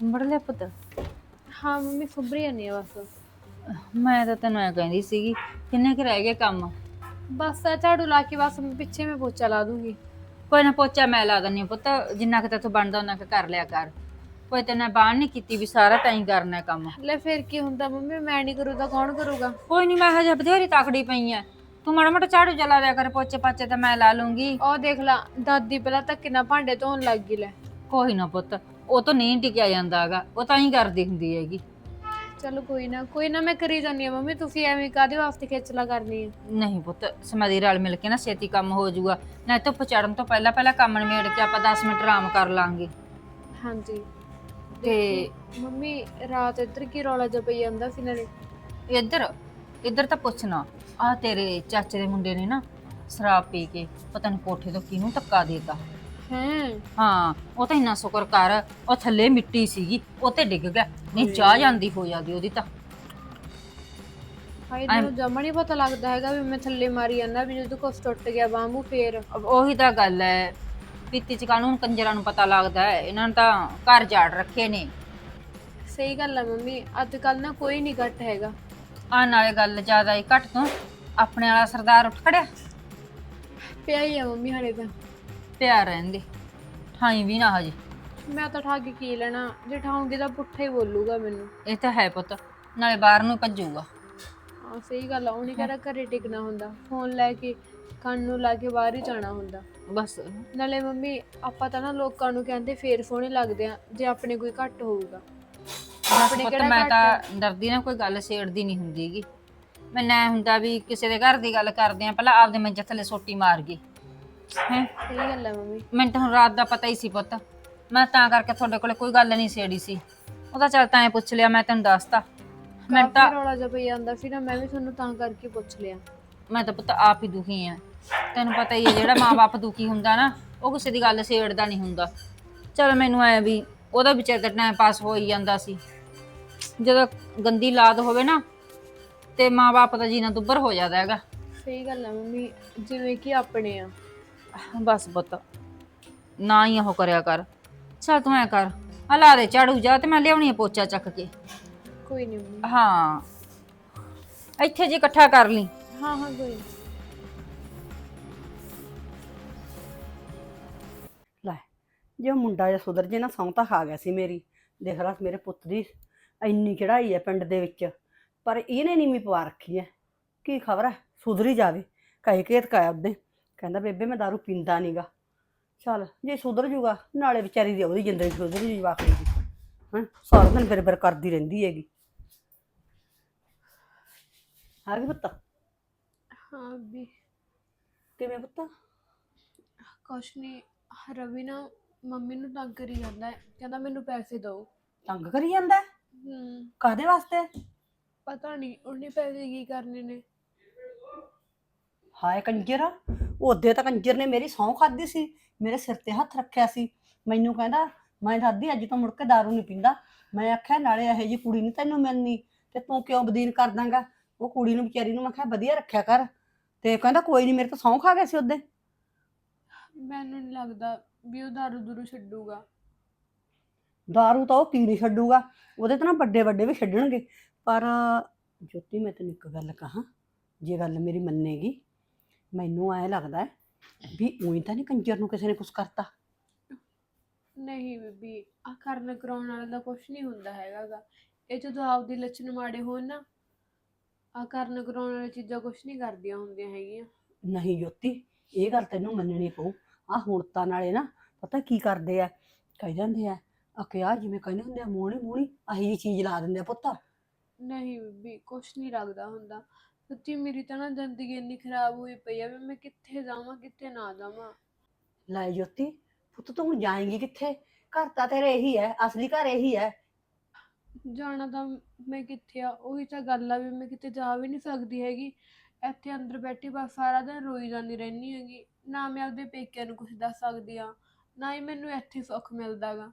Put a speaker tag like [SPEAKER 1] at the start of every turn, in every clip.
[SPEAKER 1] ਸੰਭੜ ਲਿਆ ਪੁੱਤ?
[SPEAKER 2] ਹਾਂ ਮੰਮੀ ਫੁੱਬਰੀ ਜਾਂਦੀ ਆ ਬਸ।
[SPEAKER 1] ਮੈਂ ਤਾਂ ਤੈਨੂੰ ਐ ਕਹਿੰਦੀ ਸੀਗੀ ਕਿੰਨੇ ਕੁ ਰਹਿ ਗਏ ਕੰਮ?
[SPEAKER 2] ਬਸ ਆ ਝਾੜੂ ਲਾ ਕੇ ਬਸ ਪਿੱਛੇ ਮੈਂ ਪੋਚਾ ਲਾ ਦੂੰਗੀ।
[SPEAKER 1] ਕੋਈ ਨਾ ਪੋਚਾ ਮੈਂ ਲਾ ਦਿੰਨੀ ਆਂ ਪੁੱਤ ਜਿੰਨਾ ਕਿ ਤੂੰ ਬਣਦਾ ਉਹਨਾਂ ਕੁ ਕਰ ਲਿਆ ਕਰ। ਕੋਈ ਤੇ ਨਾ ਬਾਣ ਨਹੀਂ ਕੀਤੀ ਵੀ ਸਾਰਾ ਤਾਂ ਹੀ ਕਰਨਾ ਹੈ ਕੰਮ।
[SPEAKER 2] ਲੈ ਫਿਰ ਕੀ ਹੁੰਦਾ ਮੰਮੀ ਮੈਂ ਨਹੀਂ ਕਰੂ ਤਾਂ ਕੌਣ ਕਰੂਗਾ?
[SPEAKER 1] ਕੋਈ ਨਹੀਂ ਮੈਂ ਹਜੇ ਬਥੇਰੀ ਤਕੜੀ ਪਈ ਐ ਤੂੰ ਮਾੜਾ ਮੋਟਾ ਝਾੜੂ ਜਲਾ ਦਿਆ ਕਰ ਪੋਚੇ ਪਾਚੇ ਤਾਂ ਮੈਂ ਲਾ ਲੂੰਗੀ।
[SPEAKER 2] ਉਹ ਦੇਖ ਲਾ ਦਾਦੀ ਪਹਿਲਾਂ ਤਾਂ ਕਿੰਨਾ ਭਾਂਡੇ ਧੋਣ ਲੱਗ ਗਈ ਲੈ।
[SPEAKER 1] ਕੋਈ ਨਾ ਪੁੱਤ ਉਹ ਤਾਂ ਨਹੀਂ ਟਿਕਿਆ ਜਾਂਦਾਗਾ ਉਹ ਤਾਂ ਹੀ ਕਰਦੀ ਹੁੰਦੀ ਹੈਗੀ।
[SPEAKER 2] ਚਲੋ ਕੋਈ ਨਾ ਕੋਈ ਨਾ ਮੈਂ ਕਰੀ ਜਾਂਦੀ ਆ ਮੰਮੀ ਤੁਸੀਂ ਐਵੇਂ ਕਾਦੇ ਵਾਸਤੇ ਖੇਚਲਾ ਕਰਨੀ ਹੈ
[SPEAKER 1] ਨਹੀਂ ਪੁੱਤ ਸਮਾਧੀ ਰਲ ਮਿਲ ਕੇ ਨਾ ਛੇਤੀ ਕੰਮ ਹੋ ਜਾਊਗਾ ਨਾ ਧੁੱਪ ਚੜਨ ਤੋਂ ਪਹਿਲਾਂ ਪਹਿਲਾਂ ਕੰਮ ਨਿਬੇੜ ਕੇ ਆਪਾਂ 10 ਮਿੰਟ ਆਰਾਮ ਕਰ ਲਾਂਗੇ।
[SPEAKER 2] ਹਾਂਜੀ।
[SPEAKER 1] ਤੇ
[SPEAKER 2] ਮੰਮੀ ਰਾਤ ਇੱਧਰ ਕੀ ਰੌਲਾ ਜਿਹਾ ਪਈ ਜਾਂਦਾ ਸੀ ਨਾਲੇ?
[SPEAKER 1] ਇੱਧਰ ਇੱਧਰ ਤਾਂ ਪੁੱਛਣਾ ਆ ਤੇਰੇ ਚਾਚੇ ਦੇ ਮੁੰਡੇ ਨੇ ਨਾ ਸ਼ਰਾਬ ਪੀ ਕੇ ਪਤਾ ਨਹੀਂ ਕੋਠੇ ਤੋਂ ਕਿਹਨੂੰ ਧੱਕਾ ਦੇਤਾ।
[SPEAKER 2] ਹੈ।
[SPEAKER 1] ਹਾਂ ਉਹ ਤਾਂ ਇੰਨਾ ਸ਼ੁਕਰ ਕਰ ਉਹ ਥੱਲੇ ਮਿੱਟੀ ਸੀਗੀ ਉਹ ਤੇ ਡਿੱਗ ਗਿਆ। ਨਹੀਂ ਚਾਹ ਜਾਂਦੀ ਹੋ ਜਾਂਦੀ ਉਹਦੀ ਤਾਂ।
[SPEAKER 2] ਹਾਏ ਮੈਨੂੰ ਜਮਾ ਨਹੀਂ ਪਤਾ ਲੱਗਦਾ ਹੈਗਾ ਵੀ ਮੈਂ ਥੱਲੇ ਮਾਰੀ ਜਾਂਦਾ ਵੀ ਜਦੋਂ ਕੁਛ ਟੁੱਟ ਗਿਆ ਬਾਂਬੂ ਫੇਰ।
[SPEAKER 1] ਉਹੀ ਤਾਂ ਗੱਲ ਹੈ ਪੀਤੀ ਚ ਕਾਨੂੰਨ ਕੰਜਰਾਂ ਨੂੰ ਪਤਾ ਲੱਗਦਾ ਹੈ ਇਹਨਾਂ ਨੇ ਤਾਂ ਘਰ ਝਾੜ ਰੱਖੇ ਨੇ।
[SPEAKER 2] ਸਹੀ ਗੱਲ ਆ ਮੰਮੀ ਅੱਜ ਕੱਲ ਨਾ ਕੋਈ ਨਹੀਂ ਘੱਟ ਹੈਗਾ।
[SPEAKER 1] ਆ ਨਾਲੇ ਗੱਲ ਜ਼ਿਆਦਾ ਹੀ ਘੱਟ ਤੋਂ ਆਪਣੇ ਵਾਲਾ ਸਰਦਾਰ ਉੱਠ ਖੜਿਆ।
[SPEAKER 2] ਪਿਆ ਹੀ ਆ ਮੰਮੀ ਹਲੇ ਤਾਂ।
[SPEAKER 1] ਪਿਆ ਰਹਿੰਦੇ। ਠਾਈ ਵੀ ਨਾ ਹਜੇ।
[SPEAKER 2] ਮੈਂ ਤਾਂ ਠਾ ਕੇ ਲੈਣਾ ਜੇ ਠਾਉਂਗੀ ਤਾਂ ਪੁੱਠਾ ਹੀ ਬੋਲੂਗਾ ਮੈਨੂੰ।
[SPEAKER 1] ਇਹ ਤਾਂ ਹੈ ਪੁੱਤ ਨਾਲੇ ਬਾਹਰ ਨੂੰ ਭੱਜੂਗਾ।
[SPEAKER 2] ਹਾਂ ਸਹੀ ਗੱਲ ਆ ਉਹਨੇ ਕਿਹੜਾ ਘਰੇ ਟਿਕਣਾ ਹੁੰਦਾ। ਫੋਨ ਲੈ ਕੇ ਕੰਨ ਨੂੰ ਲਾ ਕੇ ਬਾਹਰ ਹੀ ਜਾਣਾ ਹੁੰਦਾ।
[SPEAKER 1] ਬਸ।
[SPEAKER 2] ਨਾਲੇ ਮੰਮੀ ਆਪਾਂ ਤਾਂ ਨਾ ਲੋਕਾਂ ਨੂੰ ਕਹਿੰਦੇ ਫੇਰ ਸੋਹਣੇ ਲੱਗਦੇ ਆ ਜੇ ਆਪਣੇ ਕੋਈ ਘੱਟ ਹੋਊਗਾ।
[SPEAKER 1] ਪੁੱਤ ਮੈਂ ਤਾਂ ਡਰਦੀ ਨਾ ਕੋਈ ਗੱਲ ਛੇੜਦੀ ਨਹੀਂ ਹੁੰਦੀਗੀ ਮੈਂ ਨਾ ਹੁੰਦਾ ਵੀ ਕਿਸੇ ਦੇ ਘਰ ਦੀ ਗੱਲ ਕਰਦੇ ਆ ਪਹਿਲਾਂ ਆਪਦੇ ਮੰਜੇ ਥੱਲੇ ਸੋਟੀ ਮਾਰ ਗਈ। ਹੈ?
[SPEAKER 2] ਸਹੀ ਗੱਲ ਆ ਮੰਮੀ।
[SPEAKER 1] ਮੈਨੂੰ ਤਾਂ ਹੁਣ ਰਾਤ ਦਾ ਪਤਾ ਹੀ ਸੀ ਪੁੱਤ। ਮੈਂ ਤਾਂ ਕਰਕੇ ਤੁਹਾਡੇ ਕੋਲੇ ਕੋਈ ਗੱਲ ਨਹੀਂ ਛੇੜੀ ਸੀ। ਉਹਦਾ ਚੱਲ ਤਾਂ ਐ ਪੁੱਛ ਲਿਆ ਮੈਂ ਤੈਨੂੰ ਦੱਸਤਾ। ਮੈਂ ਤਾਂ
[SPEAKER 2] ਕਾਫੀ ਰੌਲਾ ਜਿਹਾ ਪਈ ਜਾਂਦਾ ਸੀ ਨਾ ਮੈਂ ਵੀ ਤੁਹਾਨੂੰ ਤਾਂ ਕਰਕੇ ਪੁੱਛ ਲਿਆ।
[SPEAKER 1] ਮੈਂ ਤਾਂ ਪੁੱਤ ਆਪ ਹੀ ਦੁਖੀ ਆ। ਤੈਨੂੰ ਪਤਾ ਹੀ ਹੈ ਜਿਹੜਾ ਮਾਪੇ ਦੁਖੀ ਹੁੰਦਾ ਨਾ ਉਹ ਕਿਸੇ ਦੀ ਗੱਲ ਛੇੜਦਾ ਨਹੀਂ ਹੁੰਦਾ। ਚਲ ਮੈਨੂੰ ਐ ਵੀ ਉਹਦਾ ਵਿਚਾਰ ਦਾ ਟਾਈਮ ਪਾਸ ਹੋ ਹੀ ਜਾਂਦਾ ਸੀ। ਜਦੋਂ ਗੰਦੀ ਲਾਦ ਹੋਵੇ ਨਾ ਤੇ ਮਾਪੇ ਦਾ ਜੀਣਾ ਦੁੱਬਰ ਹੋ ਜਾਂਦਾ ਹੈਗਾ।
[SPEAKER 2] ਸਹੀ ਗੱਲ ਆ ਮੰਮੀ ਜਿਵੇਂ ਕਿ ਆਪਣੇ ਆ।
[SPEAKER 1] ਬਸ ਪੁੱਤ ਨਾ ਹੀ ਉਹ ਕਰਿਆ ਕਰ। ਚੱਲ ਤੂੰ ਐ ਕਰ ਆ ਲਾ ਦੇ ਝਾੜੂ ਜਾ ਤੇ ਮੈਂ ਲਿਆਉਣੀ ਆ ਪੋਚਾ ਚੱਕ ਕੇ।
[SPEAKER 2] ਕੋਈ ਨਹੀਂ ਮੰਮੀ।
[SPEAKER 1] ਹਾਂ ਇੱਥੇ ਜੀ ਇਕੱਠਾ ਕਰ ਲਈ।
[SPEAKER 2] ਹਾਂ ਹਾਂ ਕੋਈ ਨੀ।
[SPEAKER 3] ਲੈ ਜੇ ਉਹ ਮੁੰਡਾ ਜਿਹਾ ਸੁਧਰ ਜੇ ਨਾ ਸੌਂ ਤਾਂ ਖਾ ਗਿਆ ਸੀ ਮੇਰੀ। ਦੇਖ ਲਾ ਮੇਰੇ ਪੁੱਤ ਦੀ ਇੰਨੀ ਚੜਾਈ ਹੈ ਪਿੰਡ ਦੇ ਵਿੱਚ। ਪਰ ਇਹਨੇ ਨਹੀਂ ਮੀ ਪਵਾ ਰੱਖੀ ਹੈ ਕੀ ਖਬਰ ਹੈ ਸੁਧਰੀ ਜਾਵੇ ਕਹੇ ਕੇਤ ਕਾਇਆ ਉਹਦੇ ਕਹਿੰਦਾ ਬੇਬੇ ਮੈਂ ਦਾਰੂ ਪੀਂਦਾ ਨਹੀਂਗਾ ਚੱਲ ਜੇ ਸੁਧਰ ਜੂਗਾ ਨਾਲੇ ਵਿਚਾਰੀ ਦੀ ਉਹਦੀ ਜ਼ਿੰਦਗੀ ਸੁਧਰ ਜੂ ਜਵਾਕੜੀ ਦੀ। ਹਾਂ ਸਾਰਾ ਦਿਨ ਫਿਰ ਫਿਰ ਕਰਦੀ ਰਹਿੰਦੀ ਹੈਗੀ। ਆ ਗਈ ਪੁੱਤ?
[SPEAKER 2] ਹਾਂ ਵੀ।
[SPEAKER 3] ਕਿਵੇਂ ਪੁੱਤ?
[SPEAKER 2] ਕੁਛ ਨਹੀਂ ਰਵੀ ਨਾ ਮੰਮੀ ਨੂੰ ਤੰਗ ਕਰੀ ਜਾਂਦਾ ਹੈ। ਕਹਿੰਦਾ ਮੈਨੂੰ ਪੈਸੇ ਦਿਓ
[SPEAKER 3] ਤੰਗ ਕਰੀ ਜਾਂਦਾ ਹੈ? ਕਾਹਦੇ ਵਾਸਤੇ?
[SPEAKER 2] ਪਤਾ ਨਹੀਂ ਉਹਨੇ ਪੈਸੇ ਕੀ ਕਰਨੇ ਨੇ।
[SPEAKER 3] ਹਾਏ ਕੰਜਰ ਉਹਦੇ ਤਾਂ ਕੰਜਰ ਨੇ ਮੇਰੀ ਸਹੁੰ ਖਾਦੀ ਸੀ ਮੇਰੇ ਸਿਰ ਤੇ ਹੱਥ ਰੱਖਿਆ ਸੀ। ਮੈਨੂੰ ਕਹਿੰਦਾ ਮੈਂ ਦਾਦੀ ਅੱਜ ਤੋਂ ਮੁੜ ਕੇ ਦਾਰੂ ਨਹੀਂ ਪੀਂਦਾ। ਮੈਂ ਆਖਿਆ ਨਾਲੇ ਇਹੋ ਜੀ ਕੁੜੀ ਨਹੀਂ ਤੈਨੂੰ ਮਿਲਣੀ ਤੇ ਤੂੰ ਕਿਉਂ ਬਦੀਨ ਕਰ ਦਾਂਗਾ ਉਹ ਕੁੜੀ ਨੂੰ ਵਿਚਾਰੀ ਨੂੰ ਮੈਂ ਕਿਹਾ ਵਧੀਆ ਰੱਖਿਆ ਕਰ। ਤੇ ਕਹਿੰਦਾ ਕੋਈ ਨਹੀਂ ਮੇਰੇ ਤਾਂ ਸਹੁੰ ਖਾ ਗਿਆ ਸੀ ਉਹਦੇ।
[SPEAKER 2] ਮੈਨੂੰ ਨਹੀਂ ਲੱਗਦਾ ਵੀ ਉਹ ਦਾਰੂ ਦੂਰੂ ਛੱਡੂਗਾ।
[SPEAKER 3] ਦਾਰੂ ਤਾਂ ਉਹ ਪੀ ਨਹੀਂ ਛੱਡੂਗਾ ਉਹਦੇ ਤਾਂ ਨਾ ਵੱਡੇ ਵੱਡੇ ਵੀ ਛੱਡਣਗੇ। ਪਰ ਜੋਤੀ ਮੈਂ ਤੈਨੂੰ ਇੱਕ ਗੱਲ ਕਹਾਂ ਜੇ ਗੱਲ ਮੇਰੀ ਮੰਨੇਗੀ ਮੈਨੂੰ ਐ ਲੱਗਦਾ ਹੈ ਵੀ ਉਹੀ ਤਾਂ ਨਹੀਂ ਕੰਜਰ ਨੂੰ ਕਿਸੇ ਨੇ ਕੁਝ ਕਰਤਾ।
[SPEAKER 2] ਨਹੀਂ ਬੀਬੀ ਆ ਕਰਨ ਕਰਾਉਣ ਵਾਲਾ ਦਾ ਕੁਛ ਨਹੀਂ ਹੁੰਦਾ ਹੈਗਾਗਾ। ਇਹ ਜਦੋਂ ਆਪਦੀ ਲੱਛਣ ਮਾੜੇ ਹੋਣ ਨਾ ਆ ਕਰਨ ਕਰਾਉਣ ਵਾਲੀ ਚੀਜ਼ਾਂ ਕੁਛ ਨਹੀਂ ਕਰਦੀਆਂ ਹੁੰਦੀਆਂ ਹੈਗੀਆਂ।
[SPEAKER 3] ਨਹੀਂ ਜੋਤੀ ਇਹ ਗੱਲ ਤੈਨੂੰ ਮੰਨਣੀ ਪਊ। ਆ ਹੁਣ ਤਾਂ ਨਾਲੇ ਨਾ ਪਤਾ ਕੀ ਕਰਦੇ ਆ? ਕਹਿ ਜਾਂਦੇ ਆ ਅਕੇ ਆ ਜਿਵੇਂ ਕਹਿੰਦੇ ਹੁੰਦੇ ਆ ਮੋਹਣੀ ਮੋਹਣੀ ਆਹੀ ਜੀ ਚੀਜ਼ ਲਾ ਦਿੰਦੇ ਆ ਪੁੱਤ।
[SPEAKER 2] ਨਹੀਂ ਬੀਬੀ ਕੁਛ ਨਹੀਂ ਲੱਗਦਾ ਹੁੰਦਾ। ਸੱਚੀ ਮੇਰੀ ਤਾਂ ਨਾ ਜ਼ਿੰਦਗੀ ਇੰਨੀ ਖਰਾਬ ਹੋਈ ਪਈ ਆ ਵੀ ਮੈਂ ਕਿੱਥੇ ਜਾਵਾਂ ਕਿੱਥੇ ਨਾ ਜਾਵਾਂ।
[SPEAKER 3] ਲੈ ਜੋਤੀ ਪੁੱਤ ਤੂੰ ਹੁਣ ਜਾਏਂਗੀ ਕਿੱਥੇ? ਘਰ ਤਾਂ ਤੇਰੇ ਇਹੀ ਹੈ ਅਸਲੀ ਘਰ ਇਹੀ ਹੈ
[SPEAKER 2] ਜਾਣਾ ਤਾਂ ਮੈਂ ਕਿੱਥੇ ਆ? ਉਹੀ ਤਾਂ ਗੱਲ ਆ ਵੀ ਮੈਂ ਕਿਤੇ ਜਾ ਵੀ ਨਹੀਂ ਸਕਦੀ ਹੈਗੀ। ਇੱਥੇ ਅੰਦਰ ਬੈਠੀ ਬਸ ਸਾਰਾ ਦਿਨ ਰੋਈ ਜਾਂਦੀ ਰਹਿੰਦੀ ਹੈਗੀ। ਨਾ ਮੈਂ ਆਪਦੇ ਪੇਕਿਆਂ ਨੂੰ ਕੁਝ ਦੱਸ ਸਕਦੀ ਆ ਨਾ ਹੀ ਮੈਨੂੰ ਇੱਥੇ ਸੁੱਖ ਮਿਲਦਾਗਾ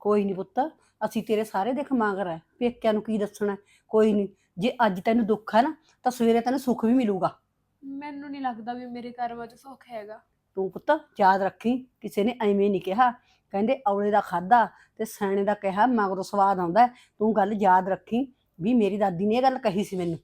[SPEAKER 3] ਕੋਈ ਨਹੀਂ ਪੁੱਤ ਅਸੀਂ ਤੇਰੇ ਸਾਰੇ ਦੇਖ ਮੰਗਰ ਹੈ। ਪੇਕਿਆਂ ਨੂੰ ਕੀ ਦੱਸਣਾ? ਹੈ? ਕੋਈ ਨਹੀਂ ਜੇ ਅੱਜ ਤੈਨੂੰ ਦੁੱਖ ਹੈ ਨਾ ਤਾਂ ਸਵੇਰੇ ਤੈਨੂੰ ਸੁੱਖ ਵੀ ਮਿਲੂਗਾ।
[SPEAKER 2] ਮੈਨੂੰ ਨਹੀਂ ਲੱਗਦਾ ਵੀ ਮੇਰੇ ਕਰਮਾਂ 'ਚ ਸੁੱਖ ਹੈਗਾ।
[SPEAKER 3] ਤੂੰ ਪੁੱਤ ਯਾਦ ਰੱਖੀ ਕਿਸੇ ਨੇ ਐਵੇਂ ਨਹੀਂ ਕਿਹਾ। ਕਹਿੰਦੇ ਔਲੇ ਦਾ ਖਾਦਾ ਤੇ ਸਿਆਣੇ ਦਾ ਕਿਹਾ ਮਗਰੋਂ ਸਵਾਦ ਆਉਂਦਾ। ਤੂੰ ਗੱਲ ਯਾਦ ਰੱਖੀ ਵੀ ਮੇਰੀ ਦਾਦੀ ਨੇ ਇਹ ਗੱਲ ਕਹੀ ਸੀ ਮੈਨੂੰ।